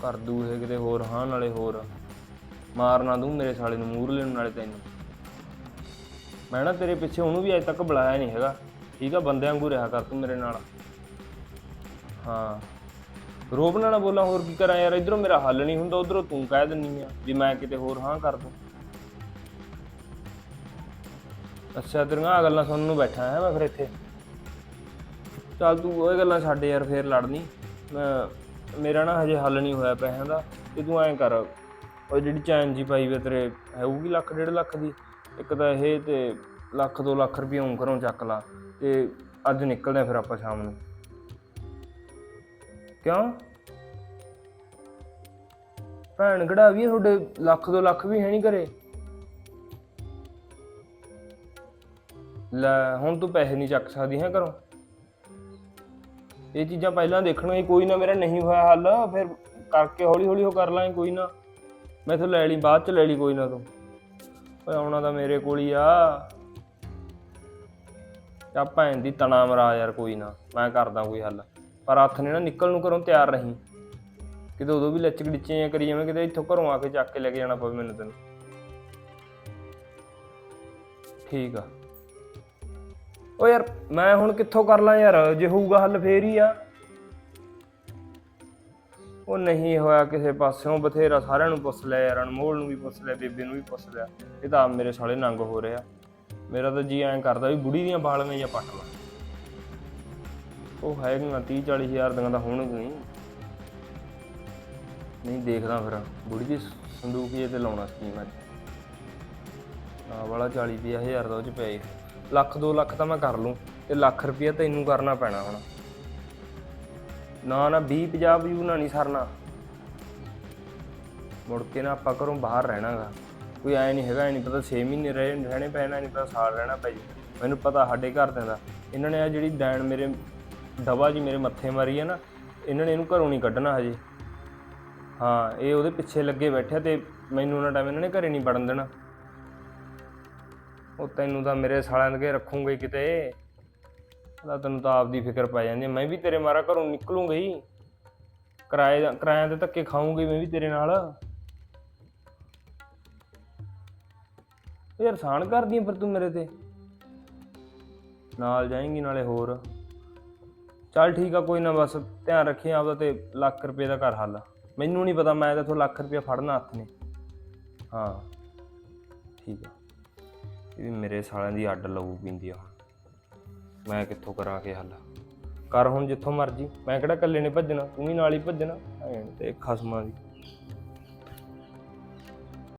[SPEAKER 4] ਕਰ ਦੂ ਇਹ ਕਿਤੇ ਹੋਰ ਹਾਂ ਨਾਲੇ ਹੋਰ ਮਾਰਨਾ ਦੂੰ ਮੇਰੇ ਸਾਲੇ ਨੂੰ ਮੂਰ ਲੈਣ ਨਾਲੇ ਤੈਨੂੰ ਮੈਂ ਨਾ ਤੇਰੇ ਪਿੱਛੇ ਉਹਨੂੰ ਵੀ ਅਜੇ ਤੱਕ ਬੁਲਾਇਆ ਨਹੀਂ ਹੈਗਾ। ਠੀਕ ਆ ਬੰਦਿਆਂ ਵਾਂਗੂ ਰਿਹਾ ਕਰ ਤੂੰ ਮੇਰੇ ਨਾਲ। ਹਾਂ। ਰੋਬ ਨਾਲ ਨਾ ਬੋਲਾਂ, ਹੋਰ ਕੀ ਕਰਾਂ ਯਾਰ, ਇਧਰੋਂ ਮੇਰਾ ਹੱਲ ਨਹੀਂ ਹੁੰਦਾ, ਉਧਰੋਂ ਤੂੰ ਕਹਿ ਦਿੰਨੀ ਆ ਵੀ ਮੈਂ ਕਿਤੇ ਹੋਰ ਹਾਂ ਕਰ ਦੂੰ। ਅੱਛਾ, ਤੇਰੀਆਂ ਆਹ ਗੱਲਾਂ ਸੁਣਨ ਨੂੰ ਬੈਠਾ ਹੈ ਮੈਂ ਫਿਰ ਇੱਥੇ। ਚੱਲ ਤੂੰ ਉਹ ਗੱਲਾਂ ਛੱਡ ਯਾਰ, ਫੇਰ ਲੜਨੀ। ਮੈਂ, ਮੇਰਾ ਨਾ ਹਜੇ ਹੱਲ ਨਹੀਂ ਹੋਇਆ ਪੈਸਿਆਂ ਦਾ। ਤੇ ਤੂੰ ਐਂ ਕਰ, ਉਹ ਜਿਹੜੀ ਚੈਨ ਜੀ ਪਾਈ ਵੇ ਤੇਰੇ, ਹੋਊਗੀ ਲੱਖ, ਡੇਢ ਲੱਖ ਦੀ? ਇੱਕ ਤਾਂ ਇਹ ਤੇ ਲੱਖ 2 ਲੱਖ ਰੁਪਏ ਉਂ ਘਰੋਂ ਚੱਕ ਲਾ ਤੇ ਅੱਜ ਨਿਕਲਦੇ ਆ ਫਿਰ ਆਪਾਂ ਸ਼ਾਮ ਨੂੰ। ਕਿਉਂ? ਭੈਣ ਕਿਹੜਾ ਵੀ ਤੁਹਾਡੇ ਲੱਖ 2 ਲੱਖ ਵੀ ਹੈ ਨਹੀਂ ਘਰੇ। ਲੈ, ਹੁਣ ਤੂੰ ਪੈਸੇ ਨਹੀਂ ਚੱਕ ਸਕਦੀ ਹੈ ਘਰੋਂ। ਇਹ ਚੀਜ਼ਾਂ ਪਹਿਲਾਂ ਦੇਖਣੀਆਂ ਕੋਈ ਨਾ ਮੇਰਾ ਨਹੀਂ ਹੋਇਆ ਹੱਲ, ਫਿਰ ਕਰਕੇ ਹੌਲੀ ਹੌਲੀ ਉਹ ਕਰ ਲਾਂਗੇ, ਕੋਈ ਨਾ। ਮੈਂ ਇਥੋਂ ਲੈ ਲਈ, ਬਾਅਦ ਚ ਲੈ ਲਈ ਕੋਈ ਨਾ ਤੂੰ। ਓਏ ਆਉਣਾ ਤਾਂ ਮੇਰੇ ਕੋਲ ਹੀ ਆ। ਚਾ ਭੈਣ ਦੀ ਤਣਾ ਮਰਾ ਯਾਰ ਕੋਈ ਨਾ, ਮੈਂ ਕਰਦਾ ਕੋਈ ਹੱਲ। ਪਰ ਹੱਥ ਨੇ ਨਾ ਨਿਕਲ ਨੂੰ ਘਰੋਂ ਤਿਆਰ ਰਹੀ ਕਿਤੇ ਉਦੋਂ ਵੀ ਲੱਚਕ ਡਿੱਚੀਆਂ ਕਰੀ ਜਾਵੇਂ, ਕਿਤੇ ਇੱਥੋਂ ਘਰੋਂ ਆ ਕੇ ਚੱਕ ਕੇ ਲੈ ਕੇ ਜਾਣਾ ਪਵੇ ਮੈਨੂੰ ਤੈਨੂੰ। ਠੀਕ ਆ। ਓ ਯਾਰ, ਮੈਂ ਹੁਣ ਕਿੱਥੋਂ ਕਰ ਲਾਂ ਯਾਰ? ਜੇ ਹੋਊਗਾ ਹੱਲ ਫੇਰ ਹੀ ਆ। ਉਹ ਨਹੀਂ ਹੋਇਆ ਕਿਸੇ ਪਾਸਿਓਂ, ਬਥੇਰਾ ਸਾਰਿਆਂ ਨੂੰ ਪੁੱਛ ਲਿਆ ਯਾਰ ਅਨਮੋਲ ਨੂੰ ਵੀ ਪੁੱਛ ਲਿਆ, ਬੇਬੇ ਨੂੰ ਵੀ ਪੁੱਛ ਲਿਆ। ਇਹ ਤਾਂ ਆਪ ਮੇਰੇ ਸਾਲੇ ਨੰਗ ਹੋ ਰਿਹਾ। ਮੇਰਾ ਤਾਂ ਜੀ ਐਂ ਕਰਦਾ ਵੀ ਬੁੜੀ ਦੀਆਂ ਬਾਲਵੇਂ ਜਾਂ ਪੱਟ ਲਾ ਉਹ ਹੈਗੀਆਂ 30 40 ਹਜ਼ਾਰ ਦੀਆਂ ਤਾਂ ਹੋਣਗੀਆਂ ਹੀ। ਨਹੀਂ ਦੇਖਦਾ ਫਿਰ, ਬੁੜੀ ਦੀ ਸੰਦੂਕੀਏ ਤੇ ਲਾਉਣਾ ਸਕੀਮ ਅੱਜ ਆ ਵਾਲਾ 40 50 ਹਜ਼ਾਰ ਦਾ ਉਹ ਚ ਪਿਆ ਲੱਖ 2 ਲੱਖ ਤਾਂ ਮੈਂ ਕਰ ਲੂੰ ਤੇ ਲੱਖ ਰੁਪਇਆ ਤੈਨੂੰ ਕਰਨਾ ਪੈਣਾ ਹੁਣ। ਨਾ ਨਾ 20 50 ਵਿਊ ਨਾ ਨਹੀਂ ਸਰਨਾ। ਮੁੜ ਕੇ ਨਾ ਆਪਾਂ ਘਰੋਂ ਬਾਹਰ ਰਹਿਣਾਗਾ। ਕੋਈ ਐ ਨਹੀਂ ਹੈਗਾ, ਐ ਨਹੀਂ ਪਤਾ 6 ਮਹੀਨੇ ਰਹਿ, ਰਹਿਣੇ ਪੈਣਾ ਨਹੀਂ ਪਤਾ ਸਾਲ ਰਹਿਣਾ ਪੈ ਜੀ। ਮੈਨੂੰ ਪਤਾ ਸਾਡੇ ਘਰਦਿਆਂ ਦਾ। ਇਹਨਾਂ ਨੇ ਆ ਜਿਹੜੀ ਡੈਣ ਮੇਰੇ ਦਵਾ ਜੀ ਮੇਰੇ ਮੱਥੇ ਮਾਰੀ ਹੈ ਨਾ, ਇਹਨਾਂ ਨੇ ਇਹਨੂੰ ਘਰੋਂ ਨਹੀਂ ਕੱਢਣਾ ਹਜੇ। ਹਾਂ, ਇਹ ਉਹਦੇ ਪਿੱਛੇ ਲੱਗੇ ਬੈਠੇ ਤੇ ਮੈਨੂੰ ਉਹਨਾਂ ਟਾਈਮ ਇਹਨਾਂ ਨੇ ਘਰੇ ਨਹੀਂ ਵੜਨ ਦੇਣਾ। ਉਹ ਤੈਨੂੰ ਤਾਂ ਮੇਰੇ ਸਾਲਾਂ ਦੇ ਰੱਖੂਗੇ ਕਿਤੇ। ਤਾਂ ਤੈਨੂੰ ਤਾਂ ਆਪਦੀ ਫਿਕਰ ਪੈ ਜਾਂਦੀ ਹੈ। ਮੈਂ ਵੀ ਤੇਰੇ ਮਾਰਾ ਘਰੋਂ ਨਿਕਲੂੰਗਾ ਹੀ। ਕਿਰਾਏ ਦਾ- ਕਿਰਾਇਆਂ ਤੇ ਧੱਕੇ ਖਾਊਂਗੀ ਮੈਂ ਵੀ ਤੇਰੇ ਨਾਲ। ਯਾਰ ਸਾਨ ਕਰਦੀ ਆਂ ਫਿਰ ਤੂੰ ਮੇਰੇ ਤੇ। ਨਾਲ ਜਾਏਂਗੀ ਨਾਲੇ ਹੋਰ। ਚੱਲ ਠੀਕ ਆ, ਕੋਈ ਨਾ ਬਸ ਧਿਆਨ ਰੱਖੀ ਆਪਦਾ ਤੇ ਲੱਖ ਰੁਪਏ ਦਾ ਕਰ ਹੱਲ। ਮੈਨੂੰ ਨਹੀਂ ਪਤਾ, ਮੈਂ ਤਾਂ ਇੱਥੋਂ ਲੱਖ ਰੁਪਏ ਫੜਨਾ ਹੱਥ ਨੇ। ਹਾਂ। ਠੀਕ ਆ। ਇਹ ਵੀ ਮੇਰੇ ਸਾਲਿਆਂ ਦੀ ਅੱਡ ਲਊ ਪਿੰਦੀ ਆ ਹੁਣ। ਮੈਂ ਕਿੱਥੋਂ ਕਰਾਂ ਕੇ ਹੱਲ? ਕਰ ਹੁਣ ਜਿੱਥੋਂ ਮਰਜ਼ੀ। ਮੈਂ ਕਿਹੜਾ ਇਕੱਲੇ ਨੇ ਭੱਜਣਾ, ਤੂੰ ਵੀ ਨਾਲ ਹੀ ਭੱਜਣਾ। ਐਂ ਤੇ ਖਸਮਾਂ ਦੀ।